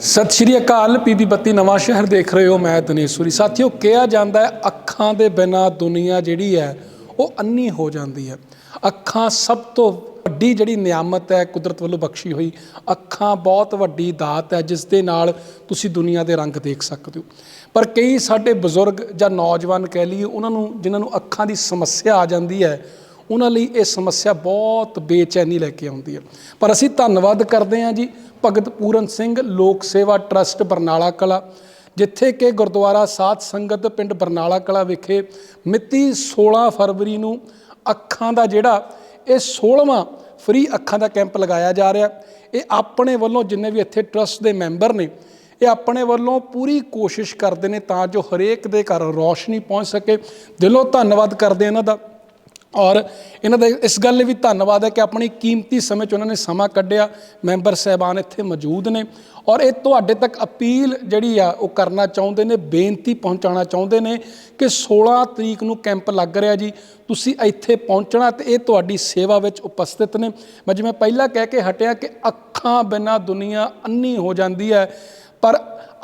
ਸਤਿ ਸ਼੍ਰੀ ਅਕਾਲ ਪੀਪੀ ਬੱਤੀ, ਨਵਾਂ ਸ਼ਹਿਰ ਦੇਖ ਰਹੇ ਹੋ ਮੈਂ ਦਿਨੇਸ਼ੂਰੀ ਸਾਥੀਓ, ਕਿਹਾ ਜਾਂਦਾ ਹੈ, ਅੱਖਾਂ ਦੇ ਬਿਨਾ ਦੁਨੀਆ ਜਿਹੜੀ ਹੈ, ਉਹ ਅੰਨੀ ਹੋ ਜਾਂਦੀ ਹੈ। ਅੱਖਾਂ ਸਭ ਤੋਂ ਵੱਡੀ ਜਿਹੜੀ ਨਿਆਮਤ ਹੈ, ਕੁਦਰਤ ਵੱਲੋਂ ਬਖਸ਼ੀ ਹੋਈ, ਅੱਖਾਂ ਬਹੁਤ ਵੱਡੀ ਦਾਤ ਹੈ, ਜਿਸ ਦੇ ਨਾਲ ਤੁਸੀਂ ਦੁਨੀਆ ਦੇ ਰੰਗ ਦੇਖ ਸਕਦੇ ਹੋ। ਪਰ ਕਈ ਸਾਡੇ ਬਜ਼ੁਰਗ ਜਾਂ ਨੌਜਵਾਨ ਕਹਿ ਲਈਏ, ਉਹਨਾਂ ਨੂੰ, ਜਿਨ੍ਹਾਂ ਨੂੰ ਅੱਖਾਂ ਦੀ ਸਮੱਸਿਆ ਆ ਜਾਂਦੀ ਹੈ, ਉਹਨਾਂ ਲਈ ਇਹ ਸਮੱਸਿਆ ਬਹੁਤ ਬੇਚੈਨੀ ਲੈ ਕੇ ਆਉਂਦੀ ਹੈ। ਪਰ ਅਸੀਂ ਧੰਨਵਾਦ ਕਰਦੇ ਹਾਂ ਜੀ ਭਗਤ ਪੂਰਨ ਸਿੰਘ ਲੋਕ ਸੇਵਾ ਟਰਸਟ ਬਰਨਾਲਾ ਕਲਾ, ਜਿੱਥੇ ਕਿ ਗੁਰਦੁਆਰਾ ਸਾਧ ਸੰਗਤ ਪਿੰਡ ਬਰਨਾਲਾ ਕਲਾ ਵਿਖੇ ਮਿਤੀ 16 ਫਰਵਰੀ ਨੂੰ ਅੱਖਾਂ ਦਾ ਜਿਹੜਾ ਇਹ 16ਵਾਂ ਫ੍ਰੀ ਅੱਖਾਂ ਦਾ ਕੈਂਪ ਲਗਾਇਆ ਜਾ ਰਿਹਾ। ਇਹ ਆਪਣੇ ਵੱਲੋਂ ਜਿੰਨੇ ਵੀ ਇੱਥੇ ਟਰਸਟ ਦੇ ਮੈਂਬਰ ਨੇ, ਇਹ ਆਪਣੇ ਵੱਲੋਂ ਪੂਰੀ ਕੋਸ਼ਿਸ਼ ਕਰਦੇ ਨੇ ਤਾਂ ਜੋ ਹਰੇਕ ਦੇ ਘਰ ਰੌਸ਼ਨੀ ਪਹੁੰਚ ਸਕੇ। ਦਿਲੋਂ ਧੰਨਵਾਦ ਕਰਦੇ ਇਹਨਾਂ ਦਾ। ਔਰ ਇਹਨਾਂ ਦਾ ਇਸ ਗੱਲ ਲਈ ਵੀ ਧੰਨਵਾਦ ਹੈ ਕਿ ਆਪਣੀ ਕੀਮਤੀ ਸਮੇਂ 'ਚ ਉਹਨਾਂ ਨੇ ਸਮਾਂ ਕੱਢਿਆ। ਮੈਂਬਰ ਸਹਿਬਾਨ ਇੱਥੇ ਮੌਜੂਦ ਨੇ ਔਰ ਇਹ ਤੁਹਾਡੇ ਤੱਕ ਅਪੀਲ ਜਿਹੜੀ ਆ, ਉਹ ਕਰਨਾ ਚਾਹੁੰਦੇ ਨੇ, ਬੇਨਤੀ ਪਹੁੰਚਾਉਣਾ ਚਾਹੁੰਦੇ ਨੇ ਕਿ 16 ਤਰੀਕ ਨੂੰ ਕੈਂਪ ਲੱਗ ਰਿਹਾ ਜੀ, ਤੁਸੀਂ ਇੱਥੇ ਪਹੁੰਚਣਾ ਤੇ ਇਹ ਤੁਹਾਡੀ ਸੇਵਾ ਵਿੱਚ ਉਪਸਥਿਤ ਨੇ। ਮੈਂ ਜਿਵੇਂ ਪਹਿਲਾਂ ਕਹਿ ਕੇ ਹਟਿਆ ਕਿ ਅੱਖਾਂ ਬਿਨਾਂ ਦੁਨੀਆ ਅੰਨੀ ਹੋ ਜਾਂਦੀ ਹੈ, ਪਰ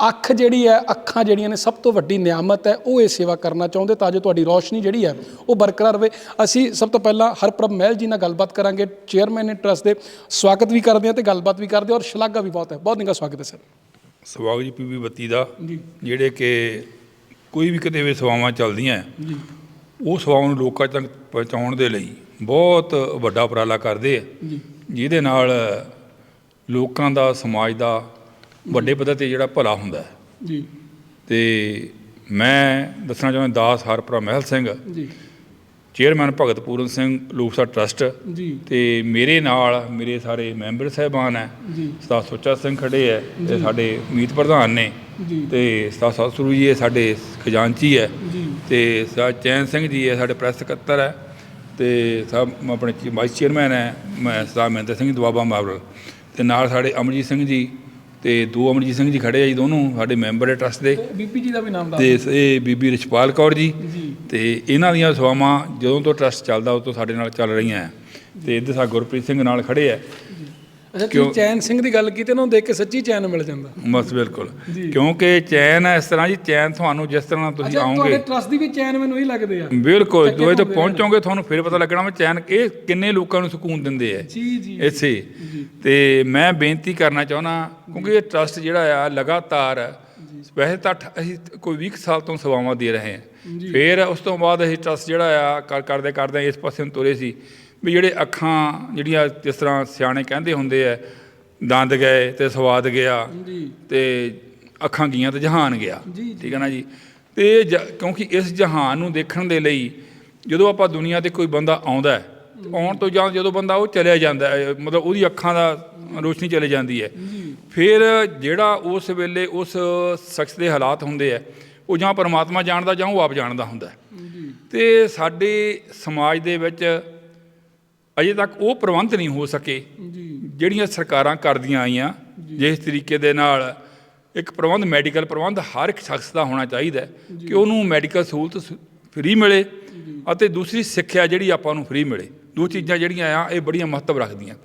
ਅੱਖ ਜਿਹੜੀ ਹੈ ਅੱਖਾਂ ਜਿਹੜੀਆਂ ਨੇ ਸਭ ਤੋਂ ਵੱਡੀ ਨਿਆਮਤ ਹੈ ਉਹ ਇਹ ਸੇਵਾ ਕਰਨਾ ਚਾਹੁੰਦੇ ਤਾਂ ਜੋ ਤੁਹਾਡੀ ਰੋਸ਼ਨੀ ਜਿਹੜੀ ਹੈ ਉਹ ਬਰਕਰਾਰ ਰਵੇ ਅਸੀਂ ਸਭ ਤੋਂ ਪਹਿਲਾਂ ਹਰਪ੍ਰਭ ਮਹਿਲ ਜੀ ਨਾਲ ਗੱਲਬਾਤ ਕਰਾਂਗੇ ਚੇਅਰਮੈਨ ਨੇ ਟਰਸਟ ਦੇ ਸਵਾਗਤ ਵੀ ਕਰਦੇ ਹਾਂ ਤੇ ਗੱਲਬਾਤ ਵੀ ਕਰਦੇ ਔਰ ਸ਼ਲਾਘਾ ਵੀ ਬਹੁਤ ਹੈ। ਬਹੁਤ ਨਿੱਘਾ ਸਵਾਗਤ ਹੈ ਸਰ। ਸਵਾਗਤ ਜੀ ਪੀਪੀ ਬੱਤੀ ਦਾ। ਜਿਹੜੇ ਕਿ ਕੋਈ ਵੀ ਕਿਤੇ ਵੀ ਸੇਵਾਵਾਂ ਚੱਲਦੀਆਂ ਜੀ। ਉਹ ਸੇਵਾਵਾਂ ਨੂੰ ਲੋਕਾਂ ਤੱਕ ਪਹੁੰਚਾਉਣ ਦੇ ਲਈ ਬਹੁਤ ਵੱਡਾ ਉਪਰਾਲਾ ਕਰਦੇ ਆ। ਜੀ। ਜਿਹਦੇ ਨਾਲ ਲੋਕਾਂ ਦਾ ਸਮਾਜ ਦਾ ਵੱਡੇ ਪੱਧਰ ਤੇ ਜਿਹੜਾ ਭਲਾ ਹੁੰਦਾ ਹੈ। ਜੀ। ਤੇ ਮੈਂ ਦੱਸਣਾ ਚਾਹੁੰਦਾ ਦਾਸ ਹਰਪ੍ਰਾ ਮਹਿਲ ਸਿੰਘ ਜੀ। Chairman Bhagat Puran Singh Lok Sabha trust ji. ਤੇ ਮੇਰੇ ਨਾਲ ਮੇਰੇ ਸਾਰੇ ਮੈਂਬਰ ਸਹਿਬਾਨ ਹੈ। ਜੀ। ਸਤਾ ਸੁੱਚਾ ਸਿੰਘ ਖੜੇ ਹੈ ਤੇ ਸਾਡੇ ਮੀਤ ਪ੍ਰਧਾਨ ਨੇ। ਜੀ। ਤੇ ਸਤਾ ਸਤਿਗੁਰੂ ਜੀ ਇਹ ਸਾਡੇ ਖਜ਼ਾਨਚੀ ਹੈ। ਜੀ। ਤੇ ਸਾ ਚੈਨ ਸਿੰਘ ਜੀ ਹੈ ਸਾਡੇ ਪ੍ਰੈਸ ਸਕੱਤਰ ਹੈ। ਤੇ ਸਭ ਆਪਣੇ ਵਾਈਸ ਚੇਅਰਮੈਨ ਹੈ ਮੈਂ ਸਦਾ ਮਹਿੰਦਰ ਸਿੰਘ ਦਵਾਬਾ ਮਾਵਲ। ਤੇ ਨਾਲ ਸਾਡੇ ਅਮਰਜੀਤ ਸਿੰਘ ਜੀ ਤੇ ਦੋ ਅਮਰਜੀਤ ਸਿੰਘ ਜੀ ਖੜੇ ਆ ਜੀ ਦੋਨੋਂ ਸਾਡੇ ਮੈਂਬਰ ਹੈ ਟਰਸਟ ਦੇ। ਬੀਪੀ ਜੀ ਦਾ ਵੀ ਨਾਮ ਦੱਸ ਤੇ ਇਹ ਬੀਬੀ ਰਿਸ਼ਪਾਲ ਕੌਰ ਜੀ। ਤੇ ਇਹਨਾਂ ਦੀਆਂ ਸੇਵਾਵਾਂ ਜਦੋਂ ਤੋਂ ਟਰਸਟ ਚੱਲਦਾ ਉਦੋਂ ਤੋਂ ਸਾਡੇ ਨਾਲ ਚੱਲ ਰਹੀਆਂ ਹੈ ਤੇ ਇੱਧਰ ਸਾ ਗੁਰਪ੍ਰੀਤ ਸਿੰਘ ਨਾਲ ਖੜੇ ਹੈ ਅੱਛਾ ਤੁਸੀਂ ਚੈਨ ਸਿੰਘ ਦੀ ਗੱਲ ਕੀਤੀ ਉਹਨਾਂ ਦੇਖ ਕੇ ਸੱਚੀ ਚੈਨ ਮਿਲ ਜਾਂਦਾ। ਬਸ ਬਿਲਕੁਲ। ਜੀ। ਕਿਉਂਕਿ ਚੈਨ ਹੈ ਇਸ ਤਰ੍ਹਾਂ ਜੀ ਚੈਨ ਤੁਹਾਨੂੰ ਜਿਸ ਤਰ੍ਹਾਂ ਤੁਸੀਂ ਅੱਛਾ ਤੁਹਾਡੇ ਟਰਸਟ ਦੀ ਵੀ ਚੈਨ ਮੈਨੂੰ ਹੀ ਲੱਗਦੇ ਆ। ਬਿਲਕੁਲ ਤੇ ਘੁੰਮਦੇ ਪਹੁੰਚੋਗੇ ਤੁਹਾਨੂੰ ਫਿਰ ਪਤਾ ਲੱਗਣਾ ਵੀ ਚੈਨ ਇਹ ਕਿੰਨੇ ਲੋਕਾਂ ਨੂੰ ਸਕੂਨ ਦਿੰਦੇ ਆ। ਜੀ ਜੀ ਇੱਥੇ। ਤੇ ਮੈਂ ਬੇਨਤੀ ਕਰਨਾ ਚਾਹੁੰਦਾ ਕਿਉਂਕਿ ਇਹ ਟਰਸਟ ਜਿਹੜਾ ਆ ਲਗਾਤਾਰ ਵੈਸੇ ਤਾਂ ਅਠ- ਅਸੀਂ ਕੋਈ 20 ਕੁ ਸਾਲ ਤੋਂ ਸੇਵਾਵਾਂ ਦੇ ਰਹੇ ਹਾਂ। ਫਿਰ ਉਸ ਤੋਂ ਬਾਅਦ ਅਸੀਂ ਟਰਸਟ ਜਿਹੜਾ ਆ ਕਰ- ਕਰਦੇ ਕਰਦੇ ਇਸ ਪਾਸੇ ਨੂੰ ਤੁਰੇ ਸੀ। ਵੀ ਜਿਹੜੇ ਅੱਖਾਂ ਜਿਹੜੀਆਂ ਜਿਸ ਤਰ੍ਹਾਂ ਸਿਆਣੇ ਕਹਿੰਦੇ ਹੁੰਦੇ ਆ ਦੰਦ ਗਏ ਤੇ ਸਵਾਦ ਗਿਆ ਤੇ ਅੱਖਾਂ ਗਈਆਂ ਤੇ ਜਹਾਨ ਗਿਆ। ਠੀਕ ਹੈ ਨਾ ਜੀ? ਤੇ ਕਿਉਂਕਿ ਇਸ ਜਹਾਨ ਨੂੰ ਦੇਖਣ ਦੇ ਲਈ ਜਦੋਂ ਆਪਾਂ ਦੁਨੀਆ ਤੇ ਕੋਈ ਬੰਦਾ ਆਉਂਦਾ ਆਉਣ ਤੋਂ ਜਾਂ ਜਦੋਂ ਬੰਦਾ ਉਹ ਚਲਿਆ ਜਾਂਦਾ ਮਤਲਬ ਉਹਦੀ ਅੱਖਾਂ ਦਾ ਰੋਸ਼ਨੀ ਚਲੇ ਜਾਂਦੀ ਹੈ। ਫਿਰ ਜਿਹੜਾ ਉਸ ਵੇਲੇ ਉਸ ਸ਼ਖਸ ਦੇ ਹਾਲਾਤ ਹੁੰਦੇ ਆ ਉਹ ਜਾਂ ਪਰਮਾਤਮਾ ਜਾਣਦਾ ਜਾਂ ਉਹ ਆਪ ਜਾਣਦਾ ਹੁੰਦਾ ਤੇ ਸਾਡੇ ਸਮਾਜ ਦੇ ਵਿੱਚ ਅਜੇ ਤੱਕ ਉਹ ਪ੍ਰਬੰਧ ਨਹੀਂ ਹੋ ਸਕੇ ਜੀ। ਜਿਹੜੀਆਂ ਸਰਕਾਰਾਂ ਕਰਦੀਆਂ ਆਈਆਂ ਜਿਸ ਤਰੀਕੇ ਦੇ ਨਾਲ ਇੱਕ ਪ੍ਰਬੰਧ ਮੈਡੀਕਲ ਪ੍ਰਬੰਧ ਹਰ ਇੱਕ ਸ਼ਖਸ ਦਾ ਹੋਣਾ ਚਾਹੀਦਾ ਕਿ ਉਹਨੂੰ ਮੈਡੀਕਲ ਸਹੂਲਤ ਫ੍ਰੀ ਮਿਲੇ ਅਤੇ ਦੂਸਰੀ ਸਿੱਖਿਆ ਜਿਹੜੀ ਆਪਾਂ ਨੂੰ ਫ੍ਰੀ ਮਿਲੇ। ਦੋ ਚੀਜ਼ਾਂ ਜਿਹੜੀਆਂ ਆ ਇਹ ਬੜੀਆਂ ਮਹੱਤਵ ਰੱਖਦੀਆਂ।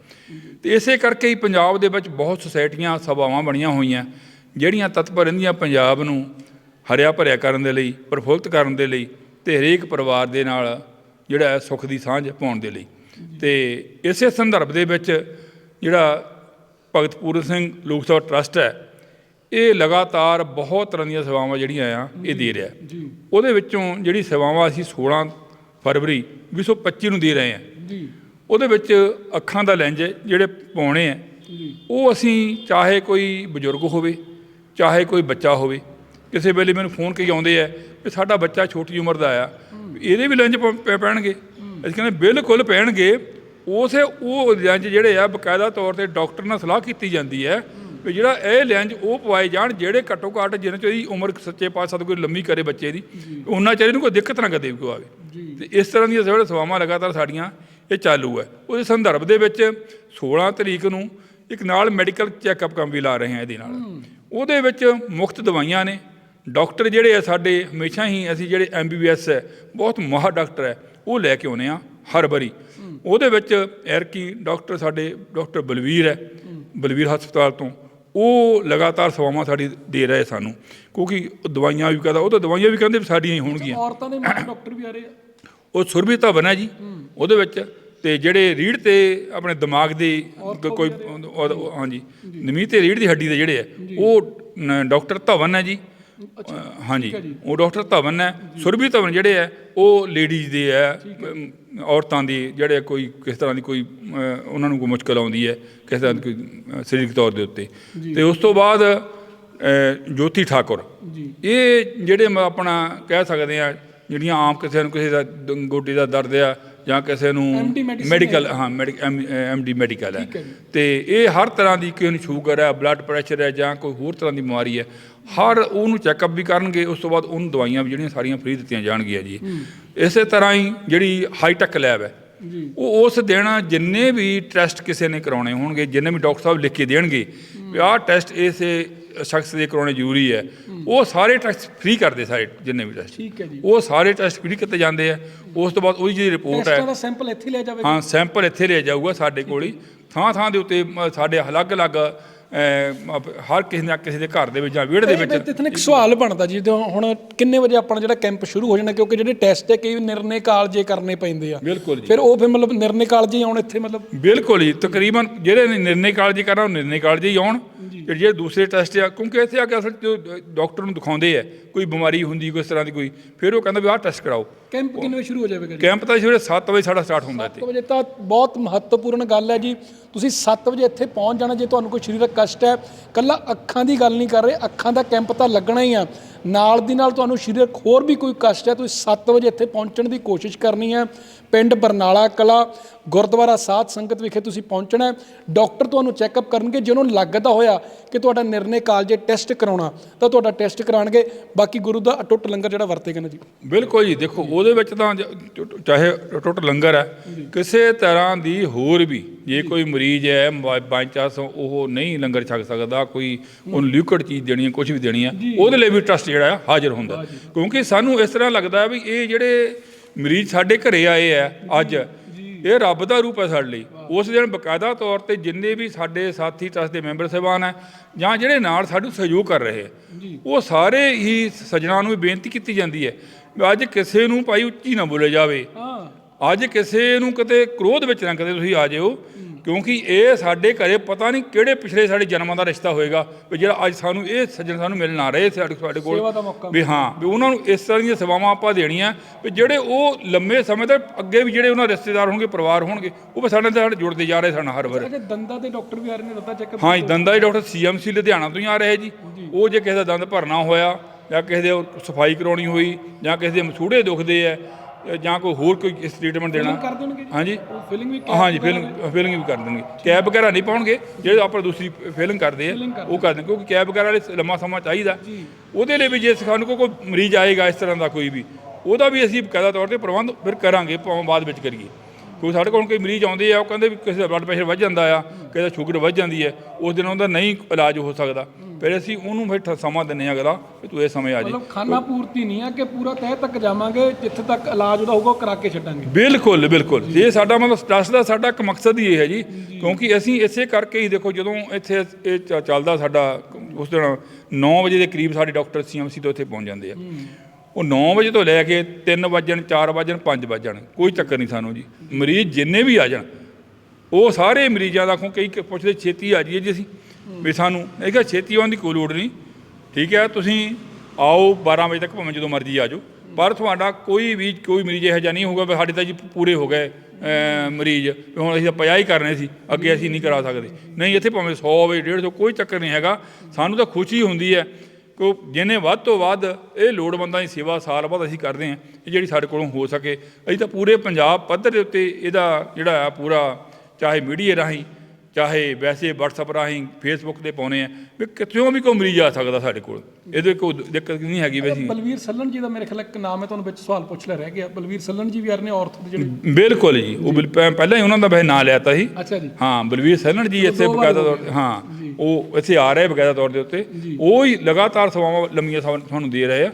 ਤੇ ਇਸੇ ਕਰਕੇ ਹੀ ਪੰਜਾਬ ਦੇ ਵਿੱਚ ਬਹੁਤ ਸੁਸਾਇਟੀਆਂ ਸਭਾਵਾਂ ਬਣੀਆਂ ਹੋਈਆਂ ਜਿਹੜੀਆਂ ਤਤਪਰ ਰਹਿੰਦੀਆਂ ਪੰਜਾਬ ਨੂੰ ਹਰਿਆ ਭਰਿਆ ਕਰਨ ਦੇ ਲਈ ਪ੍ਰਫੁੱਲਤ ਕਰਨ ਦੇ ਲਈ ਤੇ ਹਰੇਕ ਪਰਿਵਾਰ ਦੇ ਨਾਲ ਜਿਹੜਾ ਸੁੱਖ ਦੀ ਸਾਂਝ ਪਾਉਣ ਦੇ ਲਈ। ਤੇ ਇਸੇ ਸੰਦਰਭ ਦੇ ਵਿੱਚ ਜਿਹੜਾ ਭਗਤ ਪੂਰਨ ਸਿੰਘ ਲੋਕ ਸਭਾ ਟਰਸਟ ਹੈ ਇਹ ਲਗਾਤਾਰ ਬਹੁਤ ਤਰ੍ਹਾਂ ਦੀਆਂ ਸੇਵਾਵਾਂ ਜਿਹੜੀਆਂ ਆ ਇਹ ਦੇ ਰਿਹਾ ਜੀ। ਉਹਦੇ ਵਿੱਚੋਂ ਜਿਹੜੀ ਸੇਵਾਵਾਂ ਅਸੀਂ 16 ਫਰਵਰੀ 2025 ਨੂੰ ਦੇ ਰਹੇ ਜੀ। ਉਹਦੇ ਵਿੱਚ ਅੱਖਾਂ ਦਾ ਲੈਂਜ ਜਿਹੜੇ ਪਾਉਣੇ ਆ ਉਹ ਅਸੀਂ ਚਾਹੇ ਕੋਈ ਬਜ਼ੁਰਗ ਹੋਵੇ ਚਾਹੇ ਕੋਈ ਬੱਚਾ ਹੋਵੇ ਕਿਸੇ ਵੇਲੇ ਮੈਨੂੰ ਫੋਨ ਕਈ ਆਉਂਦੇ ਆ ਵੀ ਸਾਡਾ ਬੱਚਾ ਛੋਟੀ ਉਮਰ ਦਾ ਆ ਇਹਦੇ ਵੀ ਲੈਂਜ ਪੈਣਗੇ। ਅਸੀਂ ਕਹਿੰਦੇ ਬਿਲਕੁਲ ਪੈਣਗੇ। ਉਸੇ ਉਹ ਲੈਂਜ ਜਿਹੜੇ ਆ ਬਕਾਇਦਾ ਤੌਰ ਤੇ ਡਾਕਟਰ ਨਾਲ ਸਲਾਹ ਕੀਤੀ ਜਾਂਦੀ ਹੈ ਵੀ ਜਿਹੜਾ ਇਹ ਲੈਂਜ ਉਹ ਪਵਾਏ ਜਾਣ ਜਿਹੜੇ ਘੱਟੋ ਘੱਟ ਜਿੰਨੇ ਚ ਇਹਦੀ ਉਮਰ ਸੱਚੇ ਪਾਤਸ਼ਾਹ ਕੋਈ ਲੰਮੀ ਕਰੇ ਬੱਚੇ ਦੀ ਉਹਨਾਂ ਚਾਹੀਦੇ ਨੂੰ ਕੋਈ ਦਿੱਕਤ ਨਾ ਕਦੇ ਕੋਈ ਆਵੇ। ਤੇ ਇਸ ਤਰ੍ਹਾਂ ਦੀਆਂ ਜਿਹੜੇ ਸੇਵਾਵਾਂ ਲਗਾਤਾਰ ਸਾਡੀਆਂ ਇਹ ਚਾਲੂ ਹੈ। ਉਹਦੇ ਸੰਦਰਭ ਦੇ ਵਿੱਚ 16 ਤਰੀਕ ਨੂੰ ਇੱਕ ਨਾਲ ਮੈਡੀਕਲ ਚੈੱਕਅਪ ਕੰਮ ਵੀ ਲਾ ਰਹੇ ਹਾਂ ਇਹਦੇ ਨਾਲ। ਉਹਦੇ ਵਿੱਚ ਮੁਫਤ ਦਵਾਈਆਂ ਨੇ। ਡਾਕਟਰ ਜਿਹੜੇ ਆ ਸਾਡੇ ਹਮੇਸ਼ਾ ਹੀ ਅਸੀਂ ਜਿਹੜੇ ਐਮਬੀਬੀਐਸ ਹੈ ਬਹੁਤ ਮਾਹਰ ਡਾਕਟਰ ਹੈ। ਉਹ ਲੈ ਕੇ ਆਉਨੇ ਆ ਹਰ ਵਾਰੀ। ਉਹਦੇ ਵਿੱਚ ਐਰਕੀ ਡਾਕਟਰ ਸਾਡੇ ਡਾਕਟਰ ਬਲਵੀਰ ਹੈ ਬਲਵੀਰ ਹਸਪਤਾਲ ਤੋਂ। ਉਹ ਲਗਾਤਾਰ ਸੇਵਾਵਾਂ ਸਾਡੀ ਦੇ ਰਹੇ ਸਾਨੂੰ। ਕਿਉਂਕਿ ਦਵਾਈਆਂ ਵੀ ਕਹਿੰਦਾ ਉਹ ਤਾਂ ਦਵਾਈਆਂ ਵੀ ਕਹਿੰਦੇ ਵੀ ਸਾਡੀਆਂ ਹੀ ਹੋਣਗੀਆਂ। ਔਰਤਾਂ ਦੇ ਮਾਂ ਡਾਕਟਰ ਵੀ ਆ ਰਹੇ ਆ? ਉਹ ਸੁਰਭੀ ਧਵਨ ਹੈ ਜੀ ਉਹਦੇ ਵਿੱਚ ਤੇ ਜਿਹੜੇ ਰੀੜ ਤੇ ਆਪਣੇ ਦਿਮਾਗ ਦੀ ਕੋਈ ਹਾਂਜੀ ਨਮੀ ਤੇ ਰੀੜ ਦੀ ਹੱਡੀ ਦੇ ਜਿਹੜੇ ਆ ਉਹ ਡਾਕਟਰ ਧਵਨ ਹੈ ਜੀ। ਹਾਂਜੀ। ਉਹ ਡਾਕਟਰ ਧਵਨ ਹੈ ਸੁਰਭੀ ਧਵਨ ਜਿਹੜੇ ਆ ਉਹ ਲੇਡੀਜ਼ ਦੇ ਆ ਅਮ, ਔਰਤਾਂ ਦੀ ਜਿਹੜੇ ਕੋਈ ਕਿਸ ਤਰ੍ਹਾਂ ਦੀ ਕੋਈ ਉਹਨਾਂ ਨੂੰ ਕੋਈ ਮੁਸ਼ਕਲ ਆਉਂਦੀ ਹੈ ਕਿਸ ਤਰ੍ਹਾਂ ਦੀ ਕੋਈ ਸਰੀਰਕ ਤੌਰ ਦੇ ਉੱਤੇ। ਤੇ ਉਸ ਤੋਂ ਬਾਅਦ ਜੋਤੀ ਠਾਕੁਰ। ਜੀ। ਇਹ ਜਿਹੜੇ ਮ- ਆਪਣਾ ਕਹਿ ਸਕਦੇ ਆ ਜਿਹੜੀਆਂ ਆਮ ਕਿਸੇ ਨੂੰ ਕਿਸੇ ਦ- ਗੋਡੇ ਦਾ ਦਰਦ ਆ ਜਾਂ ਕਿਸੇ ਨੂੰ ਮੈਡੀਕਲ ਹਾਂ ਐਮਡੀ ਮੈਡੀਕਲ ਹੈ। ਤੇ ਇਹ ਹਰ ਤਰ੍ਹਾਂ ਦੀ ਕਿਸੇ ਨੂੰ ਸ਼ੂਗਰ ਹੈ ਬਲੱਡ ਪ੍ਰੈਸ਼ਰ ਹੈ ਜਾਂ ਕੋਈ ਹੋਰ ਤਰ੍ਹਾਂ ਦੀ ਬਿਮਾਰੀ ਹੈ ਹਰ ਉਹਨੂੰ ਚੈੱਕਅਪ ਵੀ ਕਰਨਗੇ ਉਸ ਤੋਂ ਬਾਅਦ ਉਹਨੂੰ ਦਵਾਈਆਂ ਵੀ ਜਿਹੜੀਆਂ ਸਾਰੀਆਂ ਫ੍ਰੀ ਦਿੱਤੀਆਂ ਜਾਣਗੀਆਂ ਜੀ। ਇਸੇ ਤਰ੍ਹਾਂ ਹੀ ਜਿਹੜੀ ਹਾਈਟੈਕ ਲੈਬ ਹੈ ਉਹ ਉਸ ਦਿਨ ਜਿੰਨੇ ਵੀ ਟੈਸਟ ਕਿਸੇ ਨੇ ਕਰਾਉਣੇ ਹੋਣਗੇ ਜਿੰਨੇ ਵੀ ਡਾਕਟਰ ਸਾਹਿਬ ਲਿਖ ਕੇ ਦੇਣਗੇ ਵੀ ਆਹ ਟੈਸਟ ਇਸੇ ਸ਼ਖਸ ਦੇ ਕਰਾਉਣੇ ਜ਼ਰੂਰੀ ਹੈ। ਉਹ ਸਾਰੇ ਟੈਸਟ ਫ੍ਰੀ ਕਰਦੇ ਸਾਰੇ ਜਿੰਨੇ ਵੀ ਟੈਸਟ। ਠੀਕ ਹੈ ਜੀ। ਉਹ ਸਾਰੇ ਟੈਸਟ ਫ੍ਰੀ ਕੀਤੇ ਜਾਂਦੇ ਆ। ਉਸ ਤੋਂ ਬਾਅਦ ਉਹਦੀ ਜਿਹੜੀ ਰਿਪੋਰਟ ਹੈ। ਦਾ ਸੈਂਪਲ ਇੱਥੇ ਲਿਆ ਜਾਵੇਗਾ। ਹਾਂ ਸੈਂਪਲ ਇੱਥੇ ਲਿਆ ਜਾਊਗਾ ਸਾਡੇ ਕੋਲ ਹੀ। ਥਾਂ ਥਾਂ ਦੇ ਉੱਤੇ ਸਾਡੇ ਅਲੱਗ-ਅਲੱਗ ਹਰ ਕਿਸੇ ਨਾ ਕਿਸੇ ਦੇ ਘਰ ਦੇ ਵਿੱਚ ਜਾਂ ਵਿਹੜੇ ਦੇ ਵਿੱਚ ਇੱਥੇ ਇੱਕ ਸਵਾਲ ਬਣਦਾ ਜੀ ਜਦੋਂ ਹੁਣ ਕਿੰਨੇ ਵਜੇ ਆਪਣਾ ਜਿਹੜਾ ਕੈਂਪ ਸ਼ੁਰੂ ਹੋ ਜਾਣਾ ਕਿਉਂਕਿ ਜਿਹੜੇ ਟੈਸਟ ਹੈ ਕਈ ਨਿਰਣੇ ਕਾਲਜੇ ਕਰਨੇ ਪੈਂਦੇ ਆ। ਬਿਲਕੁਲ ਜੀ। ਫਿਰ ਉਹ ਫਿਰ ਮਤਲਬ ਨਿਰਣੇ ਕਾਲਜੇ ਹੀ ਆਉਣ ਇੱਥੇ ਮਤਲਬ? ਬਿਲਕੁਲ ਜੀ ਤਕਰੀਬਨ ਜਿਹੜੇ ਨਿਰਣੇ ਕਾਲਜ ਕਰਨਾ ਉਹ ਨਿਰਣੇ ਕਾਲਜ ਹੀ ਆਉਣ। ਜਿਹੜੇ ਦੂਸਰੇ ਟੈਸਟ ਆ ਕਿਉਂਕਿ ਇੱਥੇ ਆ ਕੇ ਅਸਲ ਜੋ ਡਾਕਟਰ ਨੂੰ ਦਿਖਾਉਂਦੇ ਆ ਕੋਈ ਬਿਮਾਰੀ ਹੁੰਦੀ ਕੋਈ ਇਸ ਤਰ੍ਹਾਂ ਦੀ ਕੋਈ ਫਿਰ ਉਹ ਕਹਿੰਦਾ ਵੀ ਆਹ ਟੈਸਟ ਕਰਾਓ। ਕੈਂਪ ਕਿੰਨੇ ਵਜੇ ਸ਼ੁਰੂ ਹੋ ਜਾਵੇਗਾ ਜੀ? ਕੈਂਪ ਤਾਂ ਸਵੇਰੇ 7 ਵਜੇ ਸਾਡਾ ਸਟਾਰਟ ਹੁੰਦਾ ਇੱਥੇ। 7 ਵਜੇ ਤਾਂ ਬਹੁਤ ਮਹੱਤਵਪੂਰਨ ਗੱਲ ਹੈ ਜੀ। ਤੁਸੀਂ 7 ਵਜੇ ਇੱਥੇ ਪਹੁੰਚ ਜਾਣਾ, ਜੇ ਤੁਹਾਨੂੰ ਕੋਈ ਸਰੀਰਕ ਕਸ਼ਟ ਹੈ, ਕੱਲਾ ਅੱਖਾਂ ਦੀ ਗੱਲ ਨਹੀਂ ਕਰ ਰਹੇ, ਅੱਖਾਂ ਦਾ ਕੈਂਪ ਤਾਂ ਲੱਗਣਾ ਹੀ ਆ। ਨਾਲ ਦੀ ਨਾਲ ਤੁਹਾਨੂੰ ਸਰੀਰਕ ਹੋਰ ਵੀ ਕੋਈ ਕਸ਼ਟ ਹੈ ਤੁਸੀਂ 7 ਵਜੇ ਇੱਥੇ ਪਹੁੰਚਣ ਦੀ ਕੋਸ਼ਿਸ਼ ਕਰਨੀ ਹੈ। ਪਿੰਡ ਬਰਨਾਲਾ ਕਲਾ ਗੁਰਦੁਆਰਾ ਸਾਧ ਸੰਗਤ ਵਿਖੇ ਤੁਸੀਂ ਪਹੁੰਚਣਾ ਹੈ। ਡਾਕਟਰ ਤੁਹਾਨੂੰ ਚੈੱਕਅਪ ਕਰਨਗੇ ਜੇ ਉਹਨਾਂ ਨੂੰ ਲੱਗਦਾ ਹੋਇਆ ਕਿ ਤੁਹਾਡਾ ਨਿਰਣੇ ਕਾਲਜੇ ਟੈਸਟ ਕਰਾਉਣਾ ਤਾਂ ਤੁਹਾਡਾ ਟੈਸਟ ਕਰਾਣਗੇ ਬਾਕੀ ਗੁਰੂ ਦਾ ਅਟੁੱਟ ਲੰਗਰ ਜਿਹੜਾ ਵਰਤੇਗਾ ਨਾ ਜੀ। ਬਿਲਕੁਲ ਜੀ ਦੇਖੋ ਉਹਦੇ ਵਿੱਚ ਤਾਂ ਜ- ਚਾਹੇ ਟੁੱਟ ਲੰਗਰ ਹੈ ਕਿਸੇ ਤਰ੍ਹਾਂ ਦੀ ਹੋਰ ਵੀ ਜੇ ਕੋਈ ਮਰੀਜ਼ ਹੈ ਬਾਈ ਚਾਂਸ ਉਹ ਨਹੀਂ ਲੰਗਰ ਛਕ ਸਕਦਾ ਕੋਈ ਉਹਨੂੰ ਲਿਕੁਇਡ ਚੀਜ਼ ਦੇਣੀ ਹੈ ਕੁਝ ਵੀ ਦੇਣੀ ਹੈ ਉਹਦੇ ਲਈ ਵੀ ਟਰਸਟ ਜਿਹੜਾ ਹਾਜ਼ਰ ਹੁੰਦਾ। ਕਿਉਂਕਿ ਸਾਨੂੰ ਇਸ ਤਰ੍ਹਾਂ ਲੱਗਦਾ ਵੀ ਇਹ ਜਿਹੜੇ ਮਰੀਜ਼ ਸਾਡੇ ਘਰੇ ਆਏ ਆ ਅੱਜ ਇਹ ਰੱਬ ਦਾ ਰੂਪ ਹੈ ਸਾਡੇ ਲਈ। ਉਸ ਦਿਨ ਬਕਾਇਦਾ ਤੌਰ ਤੇ ਜਿੰਨੇ ਵੀ ਸਾਡੇ ਸਾਥੀ ਟਰਸਟ ਦੇ ਮੈਂਬਰ ਸਾਹਿਬਾਨ ਹੈ ਜਾਂ ਜਿਹੜੇ ਨਾਲ ਸਾਨੂੰ ਸਹਿਯੋਗ ਕਰ ਰਹੇ ਉਹ ਸਾਰੇ ਹੀ ਸੱਜਣਾ ਨੂੰ ਵੀ ਬੇਨਤੀ ਕੀਤੀ ਜਾਂਦੀ ਹੈ ਵੀ ਅੱਜ ਕਿਸੇ ਨੂੰ ਭਾਈ ਉੱਚੀ ਨਾ ਬੋਲੇ ਜਾਵੇ। ਹਾਂ। ਅੱਜ ਕਿਸੇ ਨੂੰ ਕਿਤੇ ਕ੍ਰੋਧ ਵਿੱਚ ਨਾ ਕਦੇ ਤੁਸੀਂ ਆ ਜਿਓ। ਕਿਉਂਕਿ ਇਹ ਸਾਡੇ ਘਰੇ ਪਤਾ ਨਹੀਂ ਕਿਹੜੇ ਪਿਛਲੇ ਸਾਡੇ ਜਨਮਾਂ ਦਾ ਰਿਸ਼ਤਾ ਹੋਏਗਾ ਵੀ ਜਿਹੜਾ ਅੱਜ ਸਾਨੂੰ ਇਹ ਸੱਜਣ ਸਾਨੂੰ ਮਿਲਣ ਆ ਰਹੇ ਸਾਡੇ ਸਾਡੇ ਕੋਲ। ਵੀ ਹਾਂ ਵੀ ਉਹਨਾਂ ਨੂੰ ਇਸ ਤਰ੍ਹਾਂ ਦੀਆਂ ਸੇਵਾਵਾਂ ਆਪਾਂ ਦੇਣੀਆਂ ਵੀ ਜਿਹੜੇ ਉਹ ਲੰਮੇ ਸਮੇਂ ਤੱਕ ਅੱਗੇ ਵੀ ਜਿਹੜੇ ਉਹਨਾਂ ਰਿਸ਼ਤੇਦਾਰ ਹੋਣਗੇ ਪਰਿਵਾਰ ਹੋਣਗੇ ਉਹ ਵੀ ਸਾਡੇ ਨਾਲ ਜੁੜਦੇ ਜਾ ਰਹੇ ਸਾਨੂੰ ਹਰ ਵਾਰ। ਅਜੇ ਦੰਦਾਂ ਦੇ ਡਾਕਟਰ ਵੀ ਆ ਰਹੇ ਨੇ ਦੰਦਾਂ ਚੈੱਕਅਪ ਹਾਂ ਜੀ ਦੰਦਾਂ ਦੇ ਡਾਕਟਰ ਸੀਐਮਸੀ ਲੁਧਿਆਣਾ ਤੋਂ ਹੀ ਆ ਰਹੇ ਜੀ। ਉਹ ਜੇ ਕਿਸੇ ਦਾ ਦੰਦ ਭਰਨਾ ਹੋਇਆ ਜਾਂ ਕਿਸੇ ਦੇ ਸਫ਼ਾਈ ਕਰਾਉਣੀ ਹੋਈ ਜਾਂ ਕਿਸੇ ਦੇ ਮਸੂੜੇ ਦੁਖਦੇ ਆ ਜਾਂ ਕੋਈ ਹੋਰ ਕੋਈ ਟ੍ਰੀਟਮੈਂਟ ਦੇਣਾ। ਕਰ ਦੇਣਗੇ ਜੀ? ਹਾਂਜੀ। ਫਿਲਿੰਗ ਵੀ ਹਾਂਜੀ ਫਿਲਿੰਗ ਫਿਲਿੰਗ ਵੀ ਕਰ ਦੇਣਗੇ। ਕੈਬ ਵਗੈਰਾ ਨਹੀਂ ਪਾਉਣਗੇ ਜਿਹੜੇ ਆਪਾਂ ਦੂਸਰੀ ਫਿਲਿੰਗ ਕਰਦੇ ਆ ਉਹ ਕਰ ਦੇਣਗੇ ਕਿਉਂਕਿ ਕੈਬ ਵਗੈਰਾ ਵਾਲੇ ਲੰਮਾ ਸਮਾਂ ਚਾਹੀਦਾ। ਉਹਦੇ ਲਈ ਵੀ ਜੇ ਸਾਨੂੰ ਕੋਈ ਕੋਈ ਮਰੀਜ਼ ਆਏਗਾ ਇਸ ਤਰ੍ਹਾਂ ਦਾ ਕੋਈ ਵੀ ਉਹਦਾ ਵੀ ਅਸੀਂ ਬਕਾਇਦਾ ਤੌਰ ਤੇ ਪ੍ਰਬੰਧ ਫਿਰ ਕਰਾਂਗੇ ਭਾਵੇਂ ਬਾਅਦ ਵਿੱਚ ਕਰੀਏ। ਕੋਈ ਸਾਡੇ ਕੋਲ ਕੋਈ ਮਰੀਜ਼ ਆਉਂਦੇ ਆ ਉਹ ਕਹਿੰਦੇ ਵੀ ਕਿਸੇ ਦਾ ਬਲੱਡ ਪ੍ਰੈਸ਼ਰ ਵੱਧ ਜਾਂਦਾ ਆ ਕਿਸੇ ਦਾ ਸ਼ੂਗਰ ਵੱਧ ਜਾਂਦੀ ਹੈ ਉਸ ਦਿਨ ਉਹਦਾ ਨਹੀਂ ਇਲਾਜ ਹੋ ਸਕਦਾ। ਫਿਰ ਅਸੀਂ ਉਹਨੂੰ ਫਿਰ ਸਮਾਂ ਦਿੰਦੇ ਆ ਅਗਲਾ ਵੀ ਤੂੰ ਇਹ ਸਮੇਂ ਆ ਜੀ। ਮਤਲਬ ਖਾਨਾ ਪੂਰਤੀ ਨਹੀਂ ਆ ਕਿ ਪੂਰਾ ਤਹਿ ਤੱਕ ਜਾਵਾਂਗੇ ਜਿੱਥੇ ਤੱਕ ਇਲਾਜ ਉਹਦਾ ਹੋਊਗਾ ਉਹ ਕਰਾ ਕੇ ਛੱਡਾਂਗੇ। ਬਿਲਕੁਲ ਬਿਲਕੁਲ। ਇਹ ਸਾਡਾ ਮਤਲਬ ਟਰਸਟ ਦਾ ਸਾਡਾ ਇੱਕ ਮਕਸਦ ਹੀ ਇਹ ਹੈ ਜੀ ਕਿਉਂਕਿ ਅਸੀਂ ਇਸੇ ਕਰਕੇ ਹੀ ਦੇਖੋ ਜਦੋਂ ਇੱਥੇ ਇਹ ਚੱਲਦਾ ਸਾਡਾ ਉਸ ਦਿਨ 9 ਵਜੇ ਦੇ ਕਰੀਬ ਸਾਡੇ ਡਾਕਟਰ ਸੀਐਮਸੀ ਤੋਂ ਇੱਥੇ ਪਹੁੰਚ ਜਾਂਦੇ ਆ। ਉਹ 9 ਵਜੇ ਤੋਂ ਲੈ ਕੇ 3 ਵਜਣ 4 ਵਜਣ 5 ਵਜਣ। ਕੋਈ ਚੱਕਰ ਨਹੀਂ ਸਾਨੂੰ ਜੀ। ਮਰੀਜ਼ ਜਿੰਨੇ ਵੀ ਆ ਜਾਣ, ਉਹ ਸਾਰੇ ਮਰੀਜ਼ਾਂ ਦਾ ਖੋ ਕਈ ਪੁੱਛਦੇ ਛੇਤੀ ਆ ਜਾਈਏ ਜੀ ਅਸੀਂ। ਵੀ ਸਾਨੂੰ, ਇਹ ਕਿਹਾ ਛੇਤੀ ਆਉਣ ਦੀ ਕੋਈ ਲੋੜ ਨਹੀਂ। ਠੀਕ ਹੈ, ਤੁਸੀਂ ਆਓ 12 ਵਜੇ ਤੱਕ, ਭਾਵੇਂ ਜਦੋਂ ਮਰਜ਼ੀ ਆ ਜਾਓ। ਪਰ ਤੁਹਾਡਾ ਕੋਈ ਵੀ, ਕੋਈ ਮਰੀਜ਼ ਇਹੋ ਜਿਹਾ ਨਹੀਂ ਹੋਊਗਾ ਵੀ ਸਾਡੇ ਤਾਂ ਜੀ ਪੂਰੇ ਹੋ ਗਏ ਮਰੀਜ਼। ਹੁਣ ਅਸੀਂ ਤਾਂ ਪੰਜਾਹ ਹੀ ਕਰਨੇ ਸੀ, ਅੱਗੇ ਅਸੀਂ ਨਹੀਂ ਕਰਾ ਸਕਦੇ। ਨਹੀਂ, ਇੱਥੇ ਭਾਵੇਂ 100 ਹੋਵੇ 150 ਕੋਈ ਚੱਕਰ ਨਹੀਂ ਹੈਗਾ। ਸਾਨੂੰ ਤਾਂ ਖੁਸ਼ੀ ਹੁੰਦੀ ਹੈ ਕਿ ਜਿਹਨੇ ਵੱਧ ਤੋਂ ਵੱਧ ਇਹ ਲੋੜਵੰਦਾਂ ਦੀ ਸੇਵਾ ਸਾਲ ਬਾਅਦ ਅਸੀਂ ਕਰਦੇ ਹਾਂ ਇਹ ਜਿਹੜੀ ਸਾਡੇ ਕੋਲੋਂ ਹੋ ਸਕੇ। ਅਸੀਂ ਤਾਂ ਪੂਰੇ ਪੰਜਾਬ ਪੱਧਰ ਦੇ ਉੱਤੇ ਇਹਦਾ ਜਿਹੜਾ ਆ ਪੂਰਾ ਚਾਹੇ ਮੀਡੀਆ ਰਾਹੀਂ ਚਾਹੇ ਵੈਸੇ WhatsApp ਰਾਹੀਂ Facebook ਤੇ ਪਾਉਨੇ ਆ ਵੀ ਕਿੱਥੋਂ ਵੀ ਕੋਈ ਮਰੀਜ਼ ਆ ਸਕਦਾ ਸਾਡੇ ਕੋਲ। ਇਹਦੇ ਕੋਈ ਦਿੱਕਤ ਨਹੀਂ ਹੈਗੀ ਵੈਸੀ ਬਲਵੀਰ ਸੱਲਣ ਜੀ ਦਾ ਮੇਰੇ ਖਿਆਲ ਇੱਕ ਨਾਮ ਹੈ ਤੁਹਾਨੂੰ ਵਿੱਚ ਸਵਾਲ ਪੁੱਛ ਲਿਆ ਰਹਿ ਗਿਆ। ਬਲਵੀਰ ਸੱਲਣ ਜੀ ਵੀ ਆ ਰਹੇ ਨੇ ਔਰਥੋ ਦੇ ਜਿਹੜੇ ਬਿਲਕੁਲ ਜੀ ਉਹ ਪਹਿਲਾਂ ਹੀ ਉਹਨਾਂ ਦਾ ਵੈਸੇ ਨਾਂ ਲਿਆ ਤਾ ਸੀ। ਅੱਛਾ ਜੀ। ਹਾਂ ਬਲਵੀਰ ਸੈਨਣ ਜੀ ਇੱਥੇ ਬਕਾਇਦਾ ਹਾਂ। ਉਹ ਇੱਥੇ ਆ ਰਹੇ ਬਕਾਇਦਾ ਤੌਰ ਦੇ ਉੱਤੇ। ਉਹ ਹੀ ਲਗਾਤਾਰ ਸੇਵਾਵਾਂ ਲੰਮੀਆਂ ਸੇਵਾਵਾਂ ਤੁਹਾਨੂੰ ਦੇ ਰਹੇ ਆ।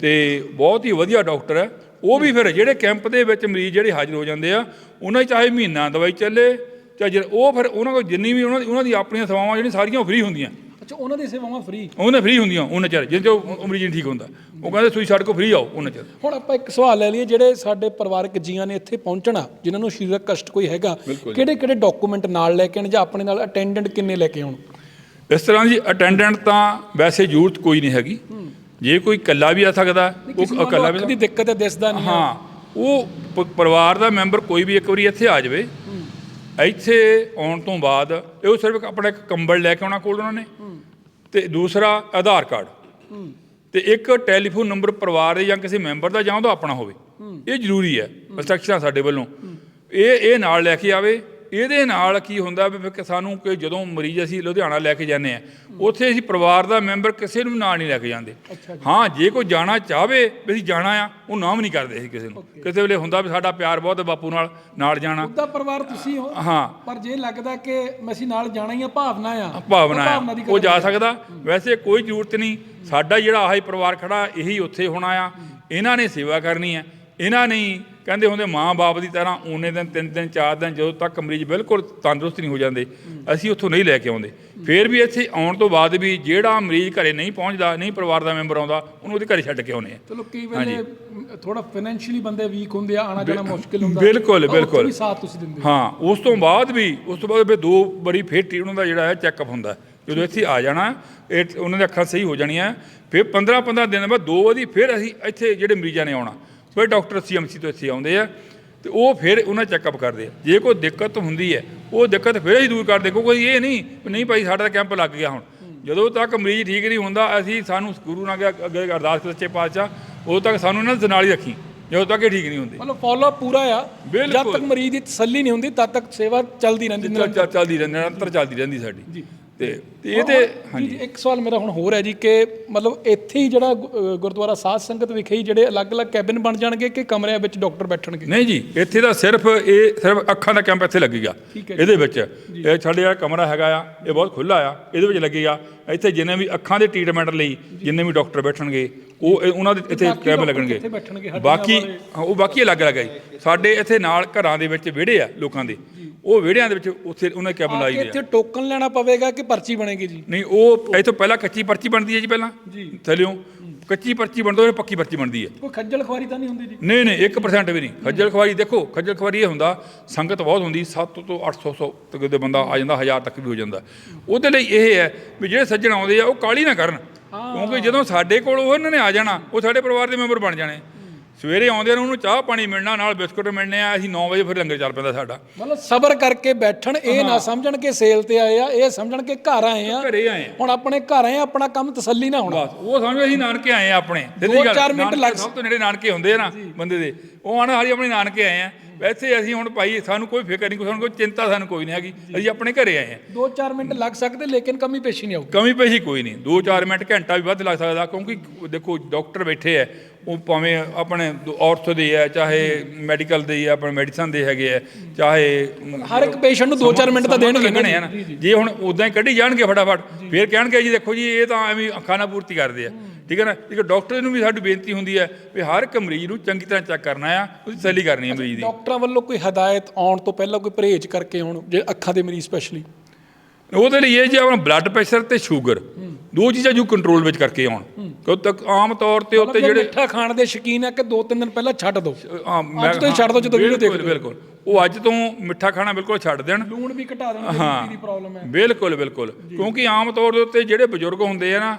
ਤੇ ਬਹੁਤ ਹੀ ਵਧੀਆ ਡਾਕਟਰ ਹੈ। ਉਹ ਵੀ ਫਿਰ ਜਿਹੜੇ ਕੈਂਪ ਦੇ ਵਿੱਚ ਮਰੀਜ਼ ਜਿਹੜੇ ਹਾਜ਼ਰ ਹੋ ਜਾਂਦੇ ਆ ਉਹਨਾਂ ਚਾਹੇ ਮਹੀਨਾ ਦਵਾਈ ਚੱਲੇ ਚਾਹੇ ਉਹ ਫਿਰ ਉਹਨਾਂ ਕੋਲ ਜਿੰਨੀ ਵੀ ਉਹਨਾਂ ਦੀ ਉਹਨਾਂ ਦੀ ਆਪਣੀਆਂ ਸੇਵਾਵਾਂ ਜਿਹੜੀਆਂ ਸਾਰੀਆਂ ਫ੍ਰੀ ਹੁੰਦੀਆਂ। ਅੱਛਾ ਉਹਨਾਂ ਦੀ ਸੇਵਾਵਾਂ ਫ੍ਰੀ ਉਹਨਾਂ ਫ੍ਰੀ ਹੁੰਦੀਆਂ ਉਹਨਾਂ ਚਿਰ ਉਹ ਮਰੀਜ਼ ਨਹੀਂ ਠੀਕ ਹੁੰਦਾ। ਉਹ ਕਹਿੰਦੇ ਤੁਸੀਂ ਸਾਡੇ ਕੋਲ ਫ੍ਰੀ ਆਓ ਉਹਨਾਂ ਚਿਰ। ਹੁਣ ਆਪਾਂ ਇੱਕ ਸਵਾਲ ਲੈ ਲਈਏ ਜਿਹੜੇ ਸਾਡੇ ਪਰਿਵਾਰਕ ਜੀਆਂ ਨੇ ਇੱਥੇ ਪਹੁੰਚਣਾ ਜਿਨ੍ਹਾਂ ਨੂੰ ਸਰੀਰਕ ਕਸ਼ਟ ਕੋਈ ਹੈਗਾ ਕਿਹੜੇ ਕਿਹੜੇ ਡਾਕੂਮੈਂਟ ਨਾਲ ਲੈ ਕੇ ਆਉਣ ਜਾਂ ਆਪਣੇ ਨਾਲ ਅਟੈਂਡੈਂਟ ਕਿੰਨੇ ਲੈ ਕੇ ਆਉਣ? ਇਸ ਤਰ੍ਹਾਂ ਦੀ ਅਟੈਂਡੈਂਟ ਤਾਂ ਵੈਸੇ ਜ਼ਰੂਰਤ ਕੋਈ ਨਹੀਂ ਹੈਗੀ। ਜੇ ਕੋਈ ਇਕੱਲਾ ਵੀ ਆ ਸਕਦਾ ਉਹ ਇਕੱਲਾ ਵੀ ਦੀ ਦਿੱਕਤ ਹੈ ਦਿਸਦਾ ਨਹੀਂ ਹਾਂ ਉਹ ਪਰਿਵਾਰ ਦਾ ਮੈਂਬਰ ਕੋਈ ਵੀ ਇੱਕ ਵਾਰੀ ਇੱਥੇ ਆ ਜਾਵੇ ਇੱਥੇ ਆਉਣ ਤੋਂ ਬਾਅਦ ਇਹ ਸਿਰਫ ਆਪਣਾ ਇੱਕ ਕੰਬਲ ਲੈ ਕੇ ਆਉਣਾ ਕੋਲ ਉਹਨਾਂ ਨੇ ਤੇ ਦੂਸਰਾ ਆਧਾਰ ਕਾਰਡ। ਤੇ ਇੱਕ ਟੈਲੀਫੋਨ ਨੰਬਰ ਪਰਿਵਾਰ ਦੇ ਜਾਂ ਕਿਸੇ ਮੈਂਬਰ ਦਾ ਜਾਂ ਉਹਦਾ ਆਪਣਾ ਹੋਵੇ। ਇਹ ਜ਼ਰੂਰੀ ਹੈ ਇੰਸਟਰਕਸ਼ਨਾਂ ਸਾਡੇ ਵੱਲੋਂ। ਇਹ ਇਹ ਨਾਲ ਲੈ ਕੇ ਆਵੇ ਇਹਦੇ ਨਾਲ ਕੀ ਹੁੰਦਾ ਵੀ ਸਾਨੂੰ ਕਿ ਜਦੋਂ ਮਰੀਜ਼ ਅਸੀਂ ਲੁਧਿਆਣਾ ਲੈ ਕੇ ਜਾਂਦੇ ਆ ਉੱਥੇ ਅਸੀਂ ਪਰਿਵਾਰ ਦਾ ਮੈਂਬਰ ਕਿਸੇ ਨੂੰ ਨਾਲ ਨਹੀਂ ਲੈ ਕੇ ਜਾਂਦੇ। ਹਾਂ ਜੇ ਕੋਈ ਜਾਣਾ ਚਾਹਵੇ ਵੀ ਅਸੀਂ ਜਾਣਾ ਆ ਉਹ ਨਾਮ ਨਹੀਂ ਕਰਦੇ ਅਸੀਂ ਕਿਸੇ ਨੂੰ। ਕਿਸੇ ਵੇਲੇ ਹੁੰਦਾ ਵੀ ਸਾਡਾ ਪਿਆਰ ਬਹੁਤ ਹੈ ਬਾਪੂ ਨਾਲ ਨਾਲ ਜਾਣਾ। ਉਹਦਾ ਪਰਿਵਾਰ ਤੁਸੀਂ ਹੋ? ਹਾਂ। ਪਰ ਜੇ ਲੱਗਦਾ ਕਿ ਅਸੀਂ ਨਾਲ ਜਾਣਾ ਹੀ ਆ ਭਾਵਨਾ ਆ ਭਾਵਨਾ ਦੀ ਉਹ ਜਾ ਸਕਦਾ। ਵੈਸੇ ਕੋਈ ਜ਼ਰੂਰਤ ਨਹੀਂ। ਸਾਡਾ ਜਿਹੜਾ ਆਹੀ ਪਰਿਵਾਰ ਖੜਾ ਇਹੀ ਉੱਥੇ ਹੋਣਾ ਆ। ਇਹਨਾਂ ਨੇ ਸੇਵਾ ਕਰਨੀ ਹੈ ਇਹਨਾਂ ਨੇ ਕਹਿੰਦੇ ਹੁੰਦੇ ਮਾਂ-ਬਾਪ ਦੀ ਤਰ੍ਹਾਂ ਉਹਨੇ ਦਿਨ ਤਿੰਨ ਦਿਨ ਚਾਰ ਦਿਨ ਜਦੋਂ ਤੱਕ ਮਰੀਜ਼ ਬਿਲਕੁਲ ਤੰਦਰੁਸਤ ਨਹੀਂ ਹੋ ਜਾਂਦੇ ਅਸੀਂ ਉੱਥੋਂ ਨਹੀਂ ਲੈ ਕੇ ਆਉਂਦੇ। ਫਿਰ ਵੀ ਇੱਥੇ ਆਉਣ ਤੋਂ ਬਾਅਦ ਵੀ ਜਿਹੜਾ ਮਰੀਜ਼ ਘਰੇ ਨਹੀਂ ਪਹੁੰਚਦਾ ਨਹੀਂ ਪਰਿਵਾਰ ਦਾ ਮੈਂਬਰ ਆਉਂਦਾ ਉਹਨੂੰ ਉਹਦੇ ਘਰੇ ਛੱਡ ਕੇ ਆਉਨੇ ਆ। ਚਲੋ ਕਈ ਵੇਲੇ ਥੋੜਾ ਫਾਈਨੈਂਸ਼ੀਅਲੀ ਬੰਦੇ ਵੀਕ ਹੁੰਦੇ ਆ ਆਣਾ ਜਾਣਾ ਮੁਸ਼ਕਿਲ ਹੁੰਦਾ। ਬਿਲਕੁਲ, ਬਿਲਕੁਲ। ਵੀ ਸਾਥ ਤੁਸੀਂ ਦਿੰਦੇ ਹੋ। ਉਸ ਤੋਂ ਬਾਅਦ ਵੀ ਉਸ ਤੋਂ ਬਾਅਦ ਵੀ ਦੋ ਵਾਰੀ ਫੇਰ ਟੀ ਉਹਨਾਂ ਦਾ ਜਿਹੜਾ ਹੈ ਚੈੱਕਅਪ ਹੁੰਦਾ। ਜਦੋਂ ਇੱਥੇ ਆ ਜਾਣਾ ਇਹ ਉਹਨਾਂ ਦੀਆਂ ਅੱਖਾਂ ਸਹੀ ਹੋ ਜਾਣੀਆਂ ਫਿਰ 15 15 ਦਿਨ ਬਾਅਦ ਦੋ ਵਾਰੀ ਫਿਰ ਅਸੀਂ ਇੱਥੇ ਜਿਹੜੇ ਮਰੀਜ਼ਾਂ ਨੇ ਆਉਣਾ। ਫਿਰ ਡਾਕਟਰ ਸੀਐਮਸੀ ਤੋਂ ਇੱਥੇ ਆਉਂਦੇ ਆ ਤੇ ਉਹ ਫਿਰ ਉਹਨਾਂ ਚੈੱਕਅਪ ਕਰਦੇ ਆ। ਜੇ ਕੋਈ ਦਿੱਕਤ ਹੁੰਦੀ ਹੈ ਉਹ ਦਿੱਕਤ ਫਿਰ ਅਸੀਂ ਦੂਰ ਕਰਦੇ ਕੋਈ ਇਹ ਨਹੀਂ ਨਹੀਂ ਭਾਈ ਸਾਡਾ ਤਾਂ ਕੈਂਪ ਲੱਗ ਗਿਆ ਹੁਣ। ਜਦੋਂ ਤੱਕ ਮਰੀਜ਼ ਠੀਕ ਨਹੀਂ ਹੁੰਦਾ ਅਸੀਂ ਸਾਨੂੰ ਗੁਰੂ ਨਾਲ ਅੱਗੇ- ਅਰਦਾਸ ਕਰ ਸੱਚੇ ਪਾਤਸ਼ਾਹ ਉਦੋਂ ਤੱਕ ਸਾਨੂੰ ਇਹਨਾਂ ਦੇ ਨਾਲ ਹੀ ਰੱਖੀ ਜਦੋਂ ਤੱਕ ਇਹ ਠੀਕ ਨਹੀਂ ਹੁੰਦੇ। ਮਤਲਬ ਫਾਲੋ ਪੂਰਾ ਆ। ਜਦ। ਤੱਕ ਮਰੀਜ਼ ਦੀ ਤਸੱਲੀ ਨਹੀਂ ਹੁੰਦੀ ਤਦ ਤੱਕ ਸੇਵਾ ਚੱਲਦੀ ਰਹਿੰਦੀ ਚੱਲ- ਚੱਲ- ਚੱਲਦੀ ਰਹਿੰਦੀ ਨਿਰੰਤਰ ਚੱਲਦੀ ਰਹਿੰਦੀ ਸਾਡੀ। ਜੀ। ਤੇ ਇਹ ਤੇ ਜੀ ਜੀ, ਇੱਕ ਸਵਾਲ ਮੇਰਾ ਹੁਣ ਹੋਰ ਹੈ ਜੀ ਕਿ ਮਤਲਬ ਇੱਥੇ ਹੀ ਜਿਹੜਾ ਗੁਰਦੁਆਰਾ ਸਾਧ ਸੰਗਤ ਵਿਖੇ ਹੀ ਜਿਹੜੇ ਅਲੱਗ-ਅਲੱਗ ਕੈਬਿਨ ਬਣ ਜਾਣਗੇ ਕਿ ਕਮਰਿਆਂ ਵਿੱਚ ਡਾਕਟਰ ਬੈਠਣਗੇ? ਨਹੀਂ ਜੀ ਇੱਥੇ ਦਾ ਸਿਰਫ ਇਹ ਸਿਰਫ ਅੱਖਾਂ ਦਾ ਕੈਂਪ ਇੱਥੇ ਲੱਗੇਗਾ। ਇਹਦੇ ਵਿੱਚ ਇਹ ਸਾਡੇ ਆ ਕਮਰਾ ਹੈਗਾ ਆ ਇਹ ਬਹੁਤ ਖੁੱਲਾ ਆ ਇਹਦੇ ਵਿੱਚ ਲੱਗੇਗਾ। ਇੱਥੇ ਜਿੰਨੇ ਵੀ ਅੱਖਾਂ ਦੇ ਟ੍ਰੀਟਮੈਂਟ ਲਈ ਜਿੰਨੇ ਵੀ ਡਾਕਟਰ ਬੈਠਣਗੇ ਉਹ ਉਹਨਾਂ ਦੇ ਇੱਥੇ ਡਾਕਟਰ ਲੱਗਣਗੇ। ਬਾਕੀ ਉਹ ਬਾਕੀ ਅਲੱਗ ਅਲੱਗ ਹੈ। ਸਾਡੇ ਇੱਥੇ ਨਾਲ ਘਰਾਂ ਦੇ ਵਿੱਚ ਵਿਹੜੇ ਆ ਲੋਕਾਂ ਦੇ। ਉਹ ਵਿਹੜਿਆਂ ਦੇ ਵਿੱਚ ਉੱਥੇ ਉਹਨਾਂ ਕੈਬ ਲਾਈ ਆ? ਇੱਥੇ ਟੋਕਨ ਲੈਣਾ ਪਵੇਗਾ ਕਿ ਪਰਚੀ ਬਣੇਗੀ ਜੀ? ਨਹੀਂ ਉਹ ਇੱਥੋਂ ਪਹਿਲਾਂ ਕੱਚੀ ਪਰਚੀ ਬਣਦੀ ਹੈ ਜੀ ਪਹਿਲਾਂ? ਜੀ। ਥੱਲਿਓਂ। ਕੱਚੀ ਪਰਚੀ ਬਣਦੀ ਉਹ ਪੱਕੀ ਪਰਚੀ ਬਣਦੀ ਹੈ। ਕੋਈ ਖੱਜਲ ਖੁਆਰੀ ਤਾਂ ਨਹੀਂ ਹੁੰਦੀ ਜੀ? ਨਹੀਂ ਨਹੀਂ 1% ਵੀ ਨਹੀਂ। ਖੱਜਲ ਖਵਾਰੀ ਦੇਖੋ ਖੱਜਲ ਖਵਾਰੀ ਇਹ ਹੁੰਦਾ ਸੰਗਤ ਬਹੁਤ ਹੁੰਦੀ 7 ਤੋਂ 800 ਸੌ ਤੱਕ ਦੇ ਬੰਦਾ ਆ ਜਾਂਦਾ 1000 ਤੱਕ ਵੀ ਹੋ ਜਾਂਦਾ। ਉਹਦੇ ਲਈ ਇਹ ਹੈ ਵੀ ਜਿਹੜੇ ਸੱਜਣ ਆਉਂਦੇ ਆ ਉਹ ਕਾਲੀ ਨਾ ਕਰਨ। ਕਿਉਂਕਿ ਜਦੋਂ ਸਾਡੇ ਕੋਲ ਉਹ ਇਹਨਾਂ ਨੇ ਆ ਜਾਣਾ ਉਹ ਸਾਡੇ ਪਰਿਵਾਰ ਦੇ ਮੈਂਬਰ ਬਣ ਜਾਣੇ। ਸਵੇਰੇ ਆਉਂਦੇ ਨੇ ਉਹਨੂੰ ਚਾਹ ਪਾਣੀ ਮਿਲਣਾ ਨਾਲ ਬਿਸਕੁਟ ਮਿਲਣੇ ਆ ਅਸੀਂ 9 ਵਜੇ ਫਿਰ ਲੰਗਰ ਚੱਲ ਪੈਂਦਾ ਸਾਡਾ। ਮਤਲਬ ਸਬਰ ਕਰਕੇ ਬੈਠਣ ਇਹ ਨਾ ਸਮਝਣ ਕਿ ਸੇਲ ਤੇ ਆਏ ਆ ਇਹ ਸਮਝਣ ਕਿ ਘਰ ਆਏ ਆ। ਘਰੇ ਆਏ ਆ। ਹੁਣ ਆਪਣੇ ਘਰ ਆਏ ਆ ਆਪਣਾ ਕੰਮ ਤਸੱਲੀ ਨਾ ਹੋਣਾ। ਬਸ ਉਹ ਸਮਝੋ ਅਸੀਂ ਨਾਨਕੇ ਆਏ ਆ ਆਪਣੇ। ਸਿੱਧੀ ਗੱਲ, ਚਾਰ ਮਿੰਟ ਲੱਗ- ਸਭ ਤੋਂ ਨੇੜੇ ਨਾਨਕੇ ਹੁੰਦੇ ਆ ਨਾ ਬੰਦੇ ਦੇ। ਉਹ ਆਣਾ ਸਾਡੀ ਆਪਣੇ ਨਾਨਕੇ ਆਏ ਆ। ਵੈਸੇ ਅਸੀਂ ਹੁਣ ਭਾਈ ਸਾਨੂੰ ਕੋਈ ਫਿਕਰ ਨਹੀਂ ਕੋਈ ਸਾਨੂੰ ਕੋਈ ਚਿੰਤਾ ਸਾਨੂੰ ਕੋਈ ਨਹੀਂ ਹੈਗੀ। ਅਸੀਂ ਆਪਣੇ ਘਰੇ ਆਏ ਆ 2-4 ਮਿੰਟ ਲੱਗ ਸਕਦੇ ਲੇਕਿਨ ਕਮੀ ਪੇਸ਼ੀ ਨਹੀਂ ਆਊਗੀ। ਕਮੀ ਪੇਸ਼ੀ ਕੋਈ ਨਹੀਂ। 2-4 ਮਿੰਟ ਘੰਟਾ ਵੀ ਵੱਧ ਲੱਗ ਸਕਦਾ ਕਿਉਂਕਿ ਦੇਖੋ ਡਾਕਟਰ ਬੈਠੇ ਐ ਉਹ ਭਾਵੇਂ ਆਪਣੇ ਆਰਥੋ ਦੇ ਆ ਚਾਹੇ ਮੈਡੀਕਲ ਦੇ ਆ ਆਪਣੇ ਮੈਡੀਸਨ ਦੇ ਹੈਗੇ ਆ ਚਾਹੇ ਹਰ ਇੱਕ ਪੇਸ਼ੈਂਟ ਨੂੰ 2-4 ਮਿੰਟ ਤਾਂ ਦੇਣਗੇ ਲੱਗਣੇ ਆ ਨਾ। ਜੇ ਹੁਣ ਉਦਾਂ ਹੀ ਕੱਢੀ ਜਾਣਗੇ ਫਟਾਫਟ ਫਿਰ ਕਹਿਣਗੇ ਜੀ ਦੇਖੋ ਜੀ ਇਹ ਤਾਂ ਐਵੇਂ ਖਾਣਾ ਪੂਰਤੀ ਕਰਦੇ ਆ। ਠੀਕ ਹੈ ਨਾ? ਇੱਕ ਡਾਕਟਰ ਨੂੰ ਵੀ ਸਾਡੀ ਬੇਨਤੀ ਹੁੰਦੀ ਹੈ ਵੀ ਹਰ ਇੱਕ ਮਰੀਜ਼ ਨੂੰ ਚੰਗੀ ਤਰ੍ਹਾਂ ਚੈੱਕ ਕਰਨਾ ਆ ਉਹਦੀ ਤਸੱਲੀ ਕਰਨੀ ਹੈ ਮਰੀਜ਼ ਦੀ। ਡਾਕਟਰਾਂ ਵੱਲੋਂ ਕੋਈ ਹਦਾਇਤ ਆਉਣ ਤੋਂ ਪਹਿਲਾਂ ਕੋਈ ਪਰਹੇਜ਼ ਕਰਕੇ ਆਉਣ ਜੇ ਅੱਖਾਂ ਦੇ ਮਰੀਜ਼ ਸਪੈਸ਼ਲੀ ਉਹਦੇ ਲਈ ਇਹ ਜੀ ਆਪਣਾ ਬਲੱਡ ਪ੍ਰੈਸ਼ਰ ਤੇ ਸ਼ੂਗਰ ਦੋ ਚੀਜ਼ਾਂ ਜੋ ਕੰਟਰੋਲ ਵਿੱਚ ਕਰਕੇ ਆਉਣ। ਕਿਉਂ ਤੱਕ ਆਮ ਤੌਰ ਤੇ ਉੱਤੇ ਜਿਹੜੇ ਮਿੱਠਾ ਖਾਣ ਦੇ ਸ਼ੌਕੀਨ ਆ ਕਿ 2-3 ਦਿਨ ਪਹਿਲਾਂ ਛੱਡ ਦਿਓ ਹਾਂ, ਮੈਂ- ਅੱਜ ਤੋਂ ਹੀ ਛੱਡ ਦਿਓ ਜਦੋਂ ਵੀਡੀਓ ਦੇਖਦੇ ਹੋ। ਬਿਲਕੁਲ। ਉਹ ਅੱਜ ਤੋਂ ਮਿੱਠਾ ਖਾਣਾ ਬਿਲਕੁਲ ਛੱਡ ਦੇਣ। ਲੂਣ ਵੀ ਘਟਾ ਦੇਣਾ ਹਾਂ। ਦੀ ਪ੍ਰੋਬਲਮ ਹੈ। ਬਿਲਕੁਲ ਬਿਲਕੁਲ। ਕਿਉਂਕਿ ਆਮ ਤੌਰ ਦੇ ਉੱਤੇ ਜਿਹੜੇ ਬਜ਼ੁਰਗ ਹੁੰਦੇ ਆ ਨਾ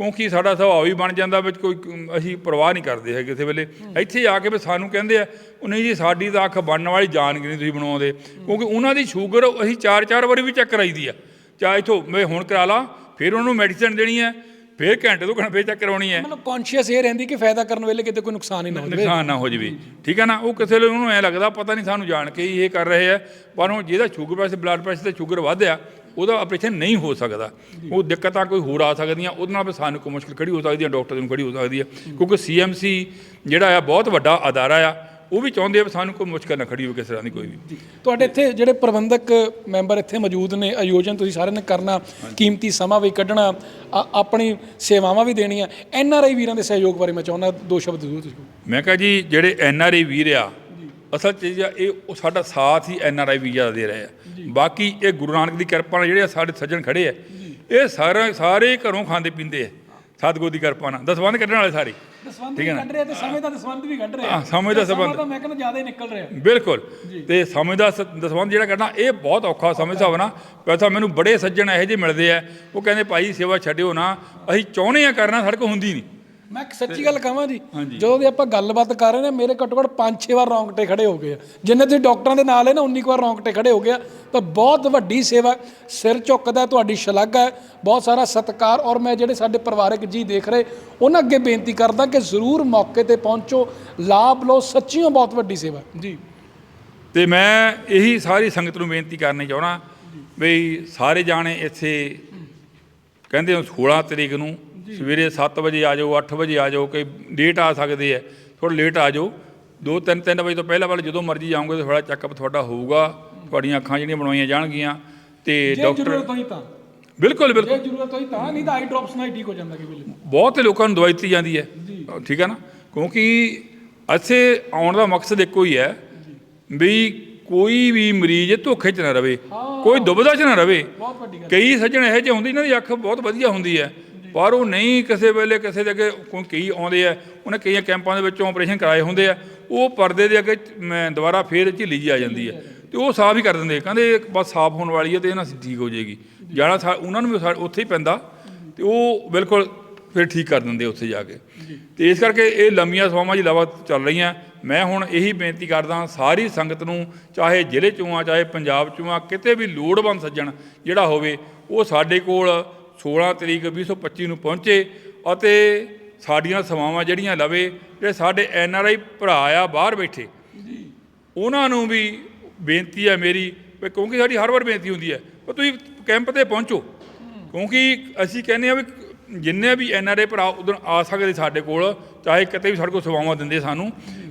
ਕਿਉਂਕਿ ਸਾਡਾ ਸੁਭਾਅ ਵੀ ਬਣ ਜਾਂਦਾ ਵਿੱਚ ਕੋਈ ਕ- ਅਸੀਂ ਪਰਵਾਹ ਨਹੀਂ ਕਰਦੇ ਹੈ ਕਿਸੇ ਵੇਲੇ। ਇੱਥੇ ਆ ਕੇ ਵੀ ਸਾਨੂੰ ਕਹਿੰਦੇ ਆ ਉਹ ਨਹੀਂ ਜੀ ਸਾਡੀ ਤਾਂ ਅੱਖ ਬਣਨ ਵਾਲੀ ਜਾਨ ਨਹੀਂ ਤੁਸੀਂ ਬਣਾਉਂਦੇ। ਕਿਉਂਕਿ ਉਹਨਾਂ ਦੀ ਸ਼ੂਗਰ ਅਸੀਂ ਚਾਰ ਚਾਰ ਵਾਰੀ ਵੀ ਚੈੱਕ ਕਰਾਈ ਦੀ ਆ। ਚਾਹੇ ਇਥੋਂ ਮੈਂ ਹੁਣ ਕਰਾ ਲਾ ਫਿਰ ਉਹਨੂੰ ਮੈਡੀਸਨ ਦੇਣੀ ਹੈ ਫਿਰ ਘੰਟੇ ਤੋਂ ਘੰਟੇ ਫਿਰ ਚੈੱਕ ਕਰਾਉਣੀ ਹੈ ਮਤਲਬ ਕੌਨਸ਼ੀਅਸ ਇਹ ਰਹਿੰਦੀ ਕਿ ਫਾਇਦਾ ਕਰਨ ਵੇਲੇ ਕਿਤੇ ਕੋਈ ਨੁਕਸਾਨ ਹੀ ਨਾ ਹੋਵੇ ਨੁਕਸਾਨ ਨਾ ਹੋ ਜਵੇ। ਠੀਕ ਹੈ ਨਾ? ਉਹ ਕਿਸੇ ਵੇਲੇ ਉਹਨੂੰ ਐ ਲੱਗਦਾ ਪਤਾ ਨਹੀਂ ਸਾਨੂੰ ਜਾਣ ਕੇ ਹੀ ਇਹ ਕਰ ਰਹੇ ਆ ਪਰ ਉਹ ਜਿਹਦਾ ਸ਼ੂਗਰ ਪ੍ਰੈਸ਼ਰ ਬਲੱਡ ਪ੍ਰੈਸ਼ਰ ਤੇ ਸ਼ੂਗਰ ਵਧਿਆ ਉਹਦਾ ਆਪਰੇਸ਼ਨ ਨਹੀਂ ਹੋ ਸਕਦਾ। ਉਹ ਦਿੱਕਤਾਂ ਕੋਈ ਹੋਰ ਆ ਸਕਦੀਆਂ ਉਹਦੇ ਨਾਲ ਵੀ ਸਾਨੂੰ ਕੋਈ ਮੁਸ਼ਕਲ ਖੜੀ ਹੋ ਸਕਦੀ ਹੈ ਡਾਕਟਰ ਨੂੰ ਖੜੀ ਹੋ ਸਕਦੀ ਹੈ ਕਿਉਂਕਿ ਸੀਐਮਸੀ ਜਿਹੜਾ ਆ ਬਹੁਤ ਵੱਡਾ ਅਦਾਰਾ ਆ ਉਹ ਵੀ ਚਾਹੁੰਦੇ ਆ ਵੀ ਸਾਨੂੰ ਕੋਈ ਮੁਸ਼ਕਲ ਨਾ ਖੜੀ ਹੋਵੇ ਕਿਸੇ ਤਰ੍ਹਾਂ ਦੀ ਕੋਈ ਵੀ। ਤੁਹਾਡੇ ਇੱਥੇ ਜਿਹੜੇ ਪ੍ਰਬੰਧਕ ਮੈਂਬਰ ਇੱਥੇ ਮੌਜੂਦ ਨੇ ਆਯੋਜਨ ਤੁਸੀਂ ਸਾਰਿਆਂ ਨੇ ਕਰਨਾ ਕੀਮਤੀ ਸਮਾਂ ਵੀ ਕੱਢਣਾ ਆਪਣੀ ਸੇਵਾਵਾਂ ਵੀ ਦੇਣੀਆਂ ਐਨ ਆਰ ਆਈ ਵੀਰਾਂ ਦੇ ਸਹਿਯੋਗ ਬਾਰੇ ਮੈਂ ਚਾਹੁੰਦਾ ਦੋ ਸ਼ਬਦ ਜ਼ਰੂਰ ਤੁਸੀਂ ਮੈਂ ਕਹਾਂ ਜੀ ਜਿਹੜੇ ਐਨ ਆਰ ਆਈ ਵੀਰ ਆ ਅਸਲ ਚੀਜ਼ ਆ ਇਹ ਸਾਡਾ ਸਾਥ ਹੀ ਐਨ ਆਰ ਆਈ ਵੀਜ਼ਾ ਦੇ ਰਹੇ ਆ। ਬਾਕੀ ਇਹ ਗੁਰੂ ਨਾਨਕ ਦੀ ਕਿਰਪਾ ਨਾਲ ਜਿਹੜੇ ਸਾਡੇ ਸੱਜਣ ਖੜੇ ਆ ਇਹ ਸਾਰਾ ਸਾਰੇ ਘਰੋਂ ਖਾਂਦੇ ਪੀਂਦੇ ਆ। ਸਤਿਗੁਰ ਦੀ ਕਿਰਪਾ ਨਾਲ। ਦਸਵੰਧ ਕੱਢਣ ਵਾਲੇ ਸਾਰੇ। ਦਸਵੰਧ ਠੀਕ ਵੀ ਹੈ ਨਾ? ਕੱਢ ਰਿਹਾ ਤੇ ਸਮੇਂ ਦਾ ਦਸਵੰਧ ਵੀ ਕੱਢ ਰਿਹਾ ਹਾਂ, ਸਮੇਂ ਦਾ ਸੰਬੰਧ। ਤਾਂ ਮੈਂ ਕਹਿੰਦਾ ਜ਼ਿਆਦਾ ਹੀ ਨਿਕਲ ਰਿਹਾ। ਬਿਲਕੁਲ। ਤੇ ਸਮੇਂ ਦਾ ਦਸਵੰਧ ਜਿਹੜਾ ਕੱਢਣਾ ਇਹ ਬਹੁਤ ਔਖਾ ਸਮੇਂ ਹਿਸਾਬ ਨਾਲ ਵੈਸਾ ਮੈਨੂੰ ਬੜੇ ਸੱਜਣ ਇਹੋ ਜਿਹੇ ਮਿਲਦੇ ਆ। ਉਹ ਕਹਿੰਦੇ ਭਾਈ ਸੇਵਾ ਛੱਡਿਓ ਨਾ। ਅਸੀਂ ਚਾਹੁੰਦੇ ਆ ਕਰਨਾ ਸਾਡੇ ਕੋਲ ਹੁੰਦੀ ਨਹੀਂ। ਮੈਂ ਇੱਕ ਸੱਚੀ ਗੱਲ ਕਹਾਂ ਜੀ। ਜਦੋਂ ਦੀ ਆਪਾਂ ਗੱਲਬਾਤ ਕਰ ਰਹੇ ਨੇ ਮੇਰੇ ਘੱਟੋ ਘੱਟ 5-6 ਵਾਰ ਰੌਂਗਟੇ ਖੜੇ ਹੋ ਗਏ ਆ ਜਿੰਨੇ ਤੁਸੀਂ ਡਾਕਟਰਾਂ ਦੇ ਨਾਲ ਹੈ ਨਾ 19 ਵਾਰ ਰੌਂਗਟੇ ਖੜੇ ਹੋ ਗਿਆ ਤਾਂ ਬਹੁਤ ਵੱਡੀ ਸੇਵਾ। ਸਿਰ ਝੁੱਕਦਾ ਤੁਹਾਡੀ ਸ਼ਲਾਘਾ ਹੈ ਬਹੁਤ ਸਾਰਾ ਸਤਿਕਾਰ ਔਰ ਮੈਂ ਜਿਹੜੇ ਸਾਡੇ ਪਰਿਵਾਰਕ ਜੀ ਦੇਖ ਰਹੇ ਉਹਨਾਂ ਅੱਗੇ ਬੇਨਤੀ ਕਰਦਾ ਕਿ ਜ਼ਰੂਰ ਮੌਕੇ ਤੇ ਪਹੁੰਚੋ ਲਾਭ ਲਓ ਸੱਚੀਓ ਬਹੁਤ ਵੱਡੀ ਸੇਵਾ। ਜੀ ਤੇ ਮੈਂ ਇਹੀ ਸਾਰੀ ਸੰਗਤ ਨੂੰ ਬੇਨਤੀ ਕਰਨੀ ਚਾਹਣਾ ਵੀ ਸਾਰੇ ਜਾਣੇ ਇੱਥੇ ਕਹਿੰਦੇ ਹੋ 16 ਤਰੀਕ ਨੂੰ ਸਵੇਰੇ 7 ਵਜੇ ਆ ਜਾਓ 8 ਵਜੇ ਆ ਜਾਓ ਕਿ ਲੇਟ ਆ ਸਕਦੇ ਆ ਥੋੜਾ ਲੇਟ ਆ ਜਾਓ। 2 3 3 ਵਜੇ ਤੋਂ ਪਹਿਲਾਂ ਪਹਿਲਾਂ ਜਦੋਂ ਮਰਜ਼ੀ ਜਾਓਗੇ ਤਾਂ ਥੋੜਾ ਚੈੱਕਅਪ ਤੁਹਾਡਾ ਹੋਊਗਾ। ਤੁਹਾਡੀਆਂ ਅੱਖਾਂ ਜਿਹੜੀਆਂ ਬਣਵਾਈਆਂ ਜਾਣਗੀਆਂ। ਤੇ ਡਾਕਟਰ ਬਿਲਕੁਲ ਬਿਲਕੁਲ। ਜੇ ਜ਼ਰੂਰਤ ਹੋਈ ਤਾਂ ਨਹੀਂ ਤਾਂ ਆਈ ਡ੍ਰੌਪਸ ਨਾਲ ਠੀਕ ਹੋ ਜਾਂਦਾ ਕਿ ਬਿਲਕੁਲ ਬਹੁਤ ਲੋਕਾਂ ਨੂੰ ਦਵਾਈ ਦਿੱਤੀ ਜਾਂਦੀ ਹੈ। ਠੀਕ ਹੈ ਨਾ? ਕਿਉਂਕਿ ਇੱਥੇ ਆਉਣ ਦਾ ਮਕਸਦ ਇੱਕੋ ਹੀ ਹੈ ਵੀ ਕੋਈ ਵੀ ਮਰੀਜ਼ ਧੋਖੇ 'ਚ ਨਾ ਰਵੇ। ਕੋਈ ਦੁਬਦਾ 'ਚ ਨਾ ਰਵੇ। ਕਈ ਸੱਜਣ ਇਹੋ ਜਿਹੇ ਹੁੰਦੇ ਇਹਨਾਂ ਦੀ ਅੱਖ ਬਹੁਤ ਵਧੀਆ ਹੁੰਦੀ ਹੈ। ਪਰ ਉਹ ਨਹੀਂ ਕਿਸੇ ਵੇਲੇ ਕਿਸੇ ਦੇ ਅੱਗੇ ਕੋਈ ਕਈ ਆਉਂਦੇ ਆ, ਉਹਨੇ ਕਈਆਂ ਕੈਂਪਾਂ ਦੇ ਵਿੱਚੋਂ ਆਪਰੇਸ਼ਨ ਕਰਾਏ ਹੁੰਦੇ ਆ, ਉਹ ਪਰਦੇ ਦੇ ਅੱਗੇ ਮੈਂ, ਦੁਬਾਰਾ ਫੇਰ ਝਿੱਲੀ ਜੀ ਆ ਜਾਂਦੀ ਹੈ ਤੇ ਉਹ ਸਾਫ਼ ਹੀ ਕਰ ਦਿੰਦੇ ਕਹਿੰਦੇ ਇਹ ਬਸ ਸਾਫ਼ ਹੋਣ ਵਾਲੀ ਹੈ ਤੇ ਇਹਨਾਂ ਠੀਕ ਹੋ ਜਾਏਗੀ। ਜਾਣਾ ਸਾ- ਉਹਨਾਂ ਨੂੰ ਵੀ ਸਾ- ਉੱਥੇ ਹੀ ਪੈਂਦਾ, ਤੇ ਉਹ ਬਿਲਕੁਲ ਫਿਰ ਠੀਕ ਕਰ ਦਿੰਦੇ ਉੱਥੇ ਜਾ ਕੇ। ਤੇ ਇਸ ਕਰਕੇ ਇਹ ਲੰਮੀਆਂ ਸਵਾਵਾਂ ਜੀ ਲਵਾ ਚੱਲ ਰਹੀਆਂ। ਮੈਂ ਹੁਣ ਇਹੀ ਬੇਨਤੀ ਕਰਦਾ ਸਾਰੀ ਸੰਗਤ ਨੂੰ, ਚਾਹੇ ਜ਼ਿਲ੍ਹੇ ਚੋਂ ਆ, ਚਾਹੇ ਪੰਜਾਬ ਚੋਂ ਆ, ਕਿਤੇ ਵੀ ਲੋੜਵੰਦ ਸੱਜਣ ਜਿਹੜਾ ਹੋਵੇ, ਉਹ ਸਾਡੇ ਕੋਲ 16 ਤਰੀਕ 2025 ਨੂੰ ਪਹੁੰਚੇ ਅਤੇ ਸਾਡੀਆਂ ਸੇਵਾਵਾਂ ਜਿਹੜੀਆਂ ਲਵੇ ਜਿਹੜੇ ਸਾਡੇ ਐਨ ਆਰ ਆਈ ਭਰਾ ਆ ਬਾਹਰ ਬੈਠੇ। ਉਹਨਾਂ ਨੂੰ ਵੀ ਬੇਨਤੀ ਹੈ ਮੇਰੀ ਕਿਉਂਕਿ ਸਾਡੀ ਹਰ ਵਾਰ ਬੇਨਤੀ ਹੁੰਦੀ ਹੈ ਪਰ ਤੁਸੀਂ ਕੈਂਪ ਤੇ ਪਹੁੰਚੋ। ਕਿਉਂਕਿ ਅਸੀਂ ਕਹਿੰਦੇ ਆ ਵੀ ਜਿੰਨੇ ਵੀ ਐਨ ਆਰ ਆਈ ਭਰਾ ਉਦੋਂ ਆ ਸਕਦੇ ਸਾਡੇ ਕੋਲ ਚਾਹੇ ਕਿਤੇ ਵੀ ਸਾਡੇ ਕੋਲ ਸੇਵਾਵਾਂ ਦਿੰਦੇ ਸਾਨੂੰ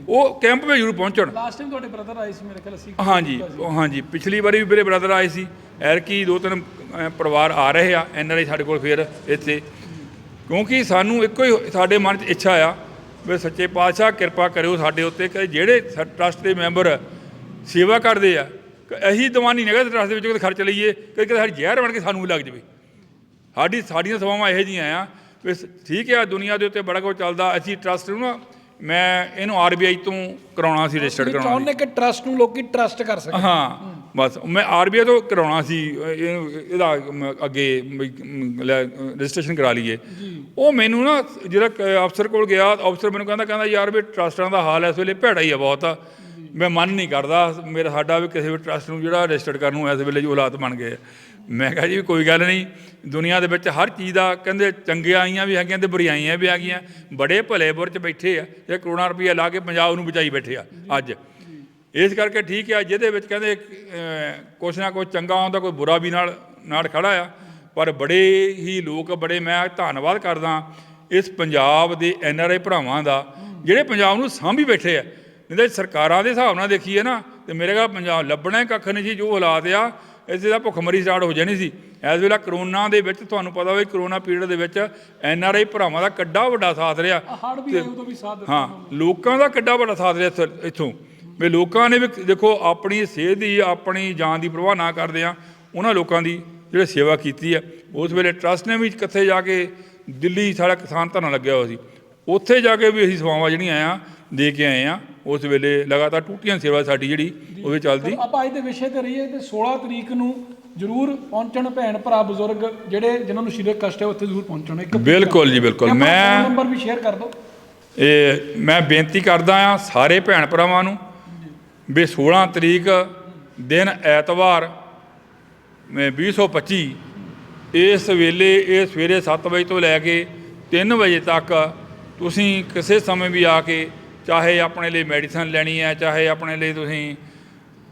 ਉਹ ਕੈਂਪ ਵਿੱਚ ਜ਼ਰੂਰ ਪਹੁੰਚਣ। ਲਾਸਟ ਟਾਈਮ ਤੁਹਾਡੇ ਬ੍ਰਦਰ ਆਏ ਸੀ ਮੇਰੇ ਖਿਆਲ ਅਸੀਂ ਹਾਂਜੀ ਉਹ ਹਾਂਜੀ। ਪਿਛਲੀ ਵਾਰੀ ਵੀ ਮੇਰੇ ਬ੍ਰਦਰ ਆਏ ਸੀ। ਐਰਕੀ ਦੋ ਤਿੰਨ ਅਹ, ਪਰਿਵਾਰ ਆ ਰਹੇ ਆ ਐਨ ਆਰ ਆਈ ਸਾਡੇ ਕੋਲ ਫਿਰ ਇੱਥੇ। ਕਿਉਂਕਿ ਸਾਨੂੰ ਇੱਕੋ ਹੀ ਸਾਡੇ ਮਨ 'ਚ ਇੱਛਾ ਆ ਵੀ ਸੱਚੇ ਪਾਤਸ਼ਾਹ ਕਿਰਪਾ ਕਰਿਓ ਸਾਡੇ ਉੱਤੇ ਕਿ ਜਿਹੜੇ ਟਰਸਟ ਦੇ ਮੈਂਬਰ ਸੇਵਾ ਕਰਦੇ ਆ ਕਿ ਇਹੀ ਦੀਵਾਨੀ ਨਗਰ ਟਰਸਟ ਦੇ ਵਿੱਚ ਕੋਈ ਖਰਚ ਲਈਏ ਕਿ ਕਿਤੇ ਸਾਡੀ ਜ਼ਹਿਰ ਬਣ ਕੇ ਸਾਨੂੰ ਵੀ ਲੱਗ ਜਾਵੇ। ਸਾਡੀ ਸਾਡੀਆਂ ਸੇਵਾਵਾਂ ਇਹੋ ਜਿਹੀਆਂ ਆ ਵੀ ਠੀਕ ਹੈ ਦੁਨੀਆ ਦੇ ਉੱਤੇ ਬੜਾ ਕੁਝ ਚੱਲਦਾ ਅਸੀਂ ਟਰਸਟ ਨੂੰ ਨਾ ਮੈਂ ਇਹਨੂੰ ਆਰਬੀਆਈ ਤੋਂ ਕਰਾਉਣਾ ਸੀ ਰਜਿਸਟਰਡ ਕਰਾਉਣਾ ਸੀ। ਚਾਹੁੰਦੇ ਕਿ ਟਰਸਟ ਨੂੰ ਲੋਕੀ ਟਰਸਟ ਕਰ ਸਕਣ? ਹਾਂ ਬਸ ਮੈਂ ਆਰਬੀਆਈ ਤੋਂ ਕਰਾਉਣਾ ਸੀ ਇਹਦਾ ਅੱਗੇ ਰਜਿਸਟ੍ਰੇਸ਼ਨ ਕਰਾ ਲਈਏ। ਉਹ ਮੈਨੂੰ ਨਾ ਜਿਹੜਾ ਅਫਸਰ ਕੋਲ ਗਿਆ ਅਫਸਰ ਮੈਨੂੰ ਕਹਿੰਦਾ ਕਹਿੰਦਾ ਯਾਰ ਵੀ ਟਰਸਟਾਂ ਦਾ ਹਾਲ ਇਸ ਵੇਲੇ ਭੈੜਾ ਹੀ ਆ ਬਹੁਤ। ਮੈਂ ਮਨ ਨਹੀਂ ਕਰਦਾ ਮੇਰਾ ਸਾਡਾ ਵੀ ਕਿਸੇ ਵੀ ਟਰਸਟ ਨੂੰ ਜਿਹੜਾ ਰਜਿਸਟਰਡ ਕਰਨ ਨੂੰ ਇਸ ਵੇਲੇ ਜੋ ਹਾਲਾਤ ਬਣ ਗਏ। ਆ। ਮੈਂ ਕਿਹਾ ਜੀ ਕੋਈ ਗੱਲ ਨਹੀਂ, ਦੁਨੀਆ ਦੇ ਵਿੱਚ ਹਰ ਚੀਜ਼ ਦਾ ਕਹਿੰਦੇ ਚੰਗਿਆਈਆਂ ਵੀ ਹੈਗੀਆਂ ਤੇ ਬੁਰਾਈਆਂ ਵੀ ਹੈਗੀਆਂ। ਬੜੇ ਭਲੇ ਬੁਰ ਚ ਬੈਠੇ ਆ ਇਹ ਕਰੋੜਾਂ ਰੁਪਈਆ ਲਾ ਕੇ ਪੰਜਾਬ ਨੂੰ ਬਚਾਈ ਬੈਠੇ ਆ ਅੱਜ। ਇਸ ਕਰਕੇ ਠੀਕ ਆ, ਜਿਹਦੇ ਵਿੱਚ ਕਹਿੰਦੇ ਕੁਛ ਨਾ ਕੁਛ ਚੰਗਾ ਆਉਂਦਾ, ਕੋਈ ਬੁਰਾ ਵੀ ਨਾਲ ਨਾਲ ਖੜਾ ਆ। ਪਰ ਬੜੇ ਹੀ ਲੋਕ, ਬੜੇ ਮੈਂ ਧੰਨਵਾਦ ਕਰਦਾ ਇਸ ਪੰਜਾਬ ਦੇ ਐਨ ਆਰ ਆਈ ਭਰਾਵਾਂ ਦਾ, ਜਿਹੜੇ ਪੰਜਾਬ ਨੂੰ ਸਾਂਭੀ ਬੈਠੇ ਆ। ਨਹੀਂ ਸਰਕਾਰਾਂ ਦੇ ਹਿਸਾਬ ਨਾਲ ਦੇਖੀਏ ਨਾ, ਤੇ ਮੇਰੇ ਕੋਲ ਪੰਜਾਬ ਲੱਭਣਾ ਹੀ ਕੱਖ ਨਹੀਂ ਸੀ, ਜੋ ਹਾਲਾਤ ਆ ਇਸੇ ਦਾ ਭੁੱਖਮਰੀ ਸਟਾਰਟ ਹੋ ਜਾਣੀ ਸੀ। ਇਸ ਵੇਲੇ ਕਰੋਨਾ ਦੇ ਵਿੱਚ ਤੁਹਾਨੂੰ ਪਤਾ ਹੋਵੇ ਕਰੋਨਾ ਪੀਰੀਅਡ ਦੇ ਵਿੱਚ ਐਨ ਆਰ ਆਈ ਭਰਾਵਾਂ ਦਾ ਕਿੱਡਾ ਵੱਡਾ ਸਾਥ ਰਿਹਾ। ਹੜ ਵੀ ਆਏ ਉਦੋਂ ਵੀ ਸਾਥ ਦਿੱਤਾ ਹਾਂ ਲੋਕਾਂ ਦਾ ਕਿੱਡਾ ਵੱਡਾ ਸਾਥ ਰਿਹਾ ਇੱਥੇ- ਇੱਥੋਂ ਵੀ ਲੋਕਾਂ ਨੇ ਵੀ ਦੇਖੋ ਆਪਣੀ ਸਿਹਤ ਦੀ ਆਪਣੀ ਜਾਨ ਦੀ ਪਰਵਾਹ ਨਾ ਕਰਦੇ ਆ। ਉਹਨਾਂ ਲੋਕਾਂ ਦੀ ਜਿਹੜੇ ਸੇਵਾ ਕੀਤੀ ਹੈ ਉਸ ਵੇਲੇ ਟਰਸਟ ਨੇ ਵੀ ਕਿੱਥੇ ਜਾ ਕੇ ਦਿੱਲੀ ਸਾਡਾ ਕਿਸਾਨ ਧਰਨਾ ਲੱਗਿਆ ਹੋਇਆ ਸੀ। ਉੱਥੇ ਜਾ ਕੇ ਵੀ ਅਸੀਂ ਸੇਵਾਵਾਂ ਜਿਹੜੀਆਂ ਆ ਦੇ ਕੇ ਆਏ ਆ। ਉਸ ਵੇਲੇ ਲਗਾਤਾਰ ਟੂਟੀਆਂ ਸੇਵਾ ਸਾਡੀ ਜਿਹੜੀ ਉਹ ਵੀ ਚੱਲਦੀ। ਆਪਾਂ ਅੱਜ ਦੇ ਵਿਸ਼ੇ ਤੇ ਰਹੀਏ ਤੇ 16 ਤਰੀਕ ਨੂੰ ਜਰੂਰ ਪਹੁੰਚਣ ਭੈਣ ਭਰਾ ਬਜ਼ੁਰਗ ਜਿਹੜੇ ਜਿਨ੍ਹਾਂ ਨੂੰ ਸਰੀਰਕ ਕਸ਼ਟ ਹੈ ਉੱਥੇ ਜ਼ਰੂਰ ਪਹੁੰਚਣ। ਇੱਕ ਬਿਲਕੁਲ ਜੀ ਬਿਲਕੁਲ। ਮੈਂ ਨੰਬਰ ਵੀ ਸ਼ੇਅਰ ਕਰ ਦਿਓ ਇਹ ਮੈਂ ਬੇਨਤੀ ਕਰਦਾ ਆ ਸਾਰੇ ਭੈਣ ਭਰਾਵਾਂ ਨੂੰ ਵੀ 16 ਤਰੀਕ ਦਿਨ ਐਤਵਾਰ ਮੈਂ 2025 ਇਸ ਵੇਲੇ ਇਹ ਸਵੇਰੇ 7 ਵਜੇ ਤੋਂ ਲੈ ਕੇ 3 ਵਜੇ ਤੱਕ ਤੁਸੀਂ ਕਿਸੇ ਸਮੇਂ ਵੀ ਆ ਕੇ ਚਾਹੇ ਆਪਣੇ ਲਈ ਮੈਡੀਸਨ ਲੈਣੀ ਹੈ ਚਾਹੇ ਆਪਣੇ ਲਈ ਤੁਸੀਂ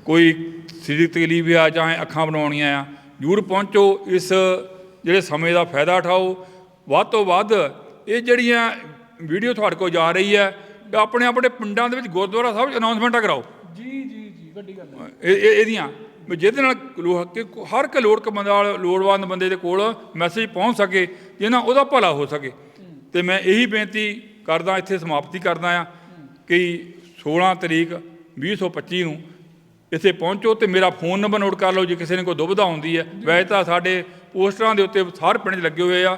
ਕੋਈ ਸਰੀਰਕ ਤਕਲੀਫ ਆ ਚਾਹੇ ਅੱਖਾਂ ਬਣਾਉਣੀਆਂ ਆ ਜ਼ਰੂਰ ਪਹੁੰਚੋ ਇਸ ਜਿਹੜੇ ਸਮੇਂ ਦਾ ਫਾਇਦਾ ਉਠਾਓ। ਵੱਧ ਤੋਂ ਵੱਧ ਇਹ ਜਿਹੜੀਆਂ ਵੀਡੀਓ ਤੁਹਾਡੇ ਕੋਲ ਜਾ ਰਹੀ ਹੈ ਆਪਣੇ ਆਪਣੇ ਪਿੰਡਾਂ ਦੇ ਵਿੱਚ ਗੁਰਦੁਆਰਾ ਸਾਹਿਬ 'ਚ ਅਨਾਉਂਸਮੈਂਟਾਂ ਕਰਾਓ। ਜੀ ਜੀ ਜੀ ਵੱਡੀ ਗੱਲ ਹੈ। ਇਹ ਇਹ- ਇਹਦੀਆਂ ਜਿਹਦੇ ਨਾਲ ਹਰ ਇੱਕ ਲੋੜ ਬੰਦਾ ਲੋੜਵੰਦ ਬੰਦੇ ਦੇ ਕੋਲ ਮੈਸੇਜ ਪਹੁੰਚ ਸਕੇ ਜਿਹਨਾਂ ਉਹਦਾ ਭਲਾ ਹੋ ਸਕੇ। ਤੇ ਮੈਂ ਇਹੀ ਬੇਨਤੀ ਕਰਦਾ ਇੱਥੇ ਸਮਾਪਤੀ ਕਰਦਾ ਆ। ਕਿ 16 ਤਰੀਕ 2025 ਨੂੰ ਇੱਥੇ ਪਹੁੰਚੋ ਤੇ ਮੇਰਾ ਫੋਨ ਨੰਬਰ ਨੋਟ ਕਰ ਲਓ ਜੇ ਕਿਸੇ ਨੇ ਕੋਈ ਦੁਬਿਧਾ ਆਉਂਦੀ ਹੈ। ਵੈਸੇ ਤਾਂ ਸਾਡੇ ਪੋਸਟਰਾਂ ਦੇ ਉੱਤੇ ਸਾਰੇ ਪਿੰਡ ਲੱਗੇ ਹੋਏ ਆ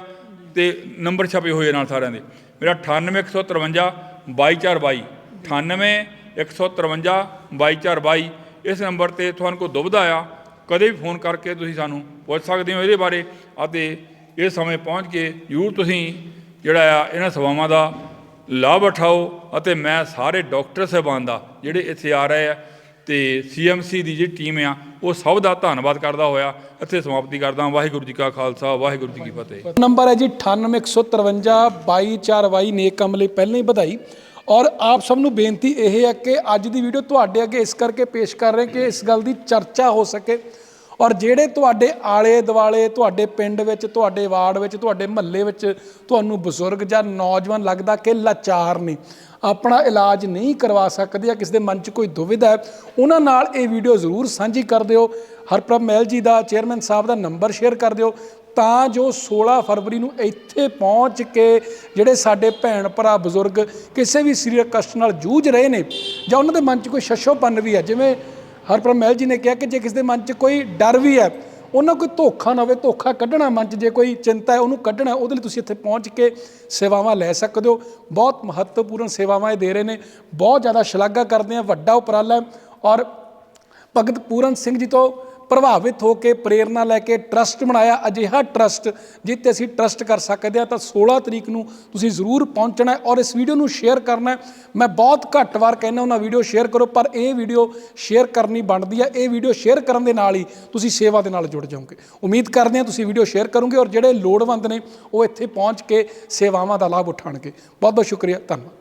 ਤੇ ਨੰਬਰ ਛਪੇ ਹੋਏ ਨਾਲ ਸਾਰਿਆਂ ਦੇ। ਮੇਰਾ 98153 22422 98 153 22422 ਇਸ ਨੰਬਰ ਤੇ ਤੁਹਾਨੂੰ ਕੋਈ ਦੁਬਿਧਾ ਆ ਕਦੇ ਵੀ ਫੋਨ ਕਰਕੇ ਤੁਸੀਂ ਸਾਨੂੰ ਪੁੱਛ ਸਕਦੇ ਹੋ ਇਹਦੇ ਬਾਰੇ ਅਤੇ ਇਹ ਸਮੇਂ ਪਹੁੰਚ ਕੇ ਜ਼ਰੂਰ ਤੁਸੀਂ ਜਿਹੜਾ ਆ ਇਹਨਾਂ ਸੇਵਾਵਾਂ ਦਾ ਲਾਭ ਉਠਾਓ ਅਤੇ ਮੈਂ ਸਾਰੇ ਡਾਕਟਰ ਸਾਹਿਬਾਨ ਦਾ ਜਿਹੜੇ ਇੱਥੇ ਆ ਰਹੇ ਆ ਤੇ ਸੀਐਮਸੀ ਦੀ ਜਿਹੜੀ ਟੀਮ ਆ, ਉਹ ਸਭ ਦਾ ਧੰਨਵਾਦ ਕਰਦਾ ਹੋਇਆ। ਇੱਥੇ ਸਮਾਪਤੀ ਕਰਦਾ ਵਾਹਿਗੁਰੂ ਜੀ ਕਾ ਖਾਲਸਾ, ਵਾਹਿਗੁਰੂ ਜੀ ਕੀ ਫਤਿਹ। ਨੰਬਰ ਹੈ ਜੀ 9815 22422 ਨੇਕ ਕੰਮ ਲਈ ਪਹਿਲਾਂ ਹੀ ਵਧਾਈ। ਔਰ ਆਪ ਸਭ ਨੂੰ ਬੇਨਤੀ ਇਹ ਹੈ ਕਿ ਅੱਜ ਦੀ ਵੀਡੀਓ ਤੁਹਾਡੇ ਅੱਗੇ ਇਸ ਕਰਕੇ ਪੇਸ਼ ਕਰ ਰਹੇ ਕਿ ਇਸ ਗੱਲ ਦੀ ਚਰਚਾ ਹੋ ਸਕੇ। ਔਰ ਜਿਹੜੇ ਤੁਹਾਡੇ ਆਲੇ ਦੁਆਲੇ, ਤੁਹਾਡੇ ਪਿੰਡ ਵਿੱਚ, ਤੁਹਾਡੇ ਵਾਰਡ ਵਿੱਚ, ਤੁਹਾਡੇ ਮਹੱਲੇ ਵਿੱਚ ਤੁਹਾਨੂੰ ਬਜ਼ੁਰਗ ਜਾਂ ਨੌਜਵਾਨ ਲੱਗਦਾ ਕਿ ਲਾਚਾਰ ਨੇ, ਆਪਣਾ ਇਲਾਜ ਨਹੀਂ ਕਰਵਾ ਸਕਦੇ ਜਾਂ ਕਿਸੇ ਦੇ ਮਨ 'ਚ ਕੋਈ ਦੁਵਿਧਾ ਹੈ, ਉਹਨਾਂ ਨਾਲ ਇਹ ਵੀਡੀਓ ਜ਼ਰੂਰ ਸਾਂਝੀ ਕਰ ਦਿਓ। ਹਰਪ੍ਰਭ ਮਹਿਲ ਜੀ ਦਾ ਚੇਅਰਮੈਨ ਸਾਹਿਬ ਦਾ ਨੰਬਰ ਸ਼ੇਅਰ ਕਰ ਦਿਓ। ਤਾਂ ਜੋ 16 ਫਰਵਰੀ ਨੂੰ ਇੱਥੇ ਪਹੁੰਚ ਕੇ ਜਿਹੜੇ ਸਾਡੇ ਭੈਣ ਭਰਾ ਬਜ਼ੁਰਗ ਕਿਸੇ ਵੀ ਸਰੀਰਕ ਕਸ਼ਟ ਨਾਲ ਜੂਝ ਰਹੇ ਨੇ ਜਾਂ ਉਹਨਾਂ ਦੇ ਮਨ 'ਚ ਕੋਈ ਸ਼ਸ਼ੋਪਨ ਵੀ ਹੈ, ਜਿਵੇਂ ਹਰਪ੍ਰਭ ਮਹਿਲ ਜੀ ਨੇ ਕਿਹਾ ਕਿ ਜੇ ਕਿਸੇ ਦੇ ਮਨ 'ਚ ਕੋਈ ਡਰ ਵੀ ਹੈ, ਉਹਨਾਂ ਕੋਈ ਧੋਖਾ ਨਾ ਹੋਵੇ, ਧੋਖਾ ਕੱਢਣਾ ਮਨ 'ਚ, ਜੇ ਕੋਈ ਚਿੰਤਾ ਹੈ, ਉਹਨੂੰ ਕੱਢਣਾ, ਉਹਦੇ ਲਈ ਤੁਸੀਂ ਇੱਥੇ ਪਹੁੰਚ ਕੇ ਸੇਵਾਵਾਂ ਲੈ ਸਕਦੇ ਹੋ। ਬਹੁਤ ਮਹੱਤਵਪੂਰਨ ਸੇਵਾਵਾਂ ਇਹ ਦੇ ਰਹੇ ਨੇ। ਬਹੁਤ ਜ਼ਿਆਦਾ ਸ਼ਲਾਘਾ ਕਰਦੇ ਆ, ਵੱਡਾ ਉਪਰਾਲਾ ਔਰ ਭਗਤ ਪੂਰਨ ਸਿੰਘ ਜੀ ਤੋਂ ਪ੍ਰਭਾਵਿਤ ਹੋ ਕੇ ਪ੍ਰੇਰਣਾ ਲੈ ਕੇ ਟਰਸਟ ਬਣਾਇਆ, ਅਜਿਹਾ ਟਰਸਟ ਜਿੱਤੇ ਅਸੀਂ ਟਰਸਟ ਕਰ ਸਕਦੇ ਹਾਂ, ਤਾਂ 16 ਤਰੀਕ ਨੂੰ ਤੁਸੀਂ ਜ਼ਰੂਰ ਪਹੁੰਚਣਾ ਔਰ ਇਸ ਵੀਡੀਓ ਨੂੰ ਸ਼ੇਅਰ ਕਰਨਾ ਮੈਂ ਬਹੁਤ ਘੱਟ ਵਾਰ ਕਹਿੰਦਾ ਉਹਨਾਂ ਵੀਡੀਓ ਸ਼ੇਅਰ ਕਰੋ, ਪਰ ਇਹ ਵੀਡੀਓ ਸ਼ੇਅਰ ਕਰਨੀ ਬਣਦੀ ਹੈ। ਇਹ ਵੀਡੀਓ ਸ਼ੇਅਰ ਕਰਨ ਦੇ ਨਾਲ ਹੀ ਤੁਸੀਂ ਸੇਵਾ ਦੇ ਨਾਲ ਜੁੜ ਜਾਓਗੇ। ਉਮੀਦ ਕਰਦੇ ਹਾਂ ਤੁਸੀਂ ਵੀਡੀਓ ਸ਼ੇਅਰ ਕਰੋਗੇ ਔਰ ਜਿਹੜੇ ਲੋੜਵੰਦ ਨੇ ਉਹ ਇੱਥੇ ਪਹੁੰਚ ਕੇ ਸੇਵਾਵਾਂ ਦਾ ਲਾਭ ਉਠਾਣਗੇ ਬਹੁਤ ਬਹੁਤ ਸ਼ੁਕਰੀਆ। ਧੰਨਵਾਦ।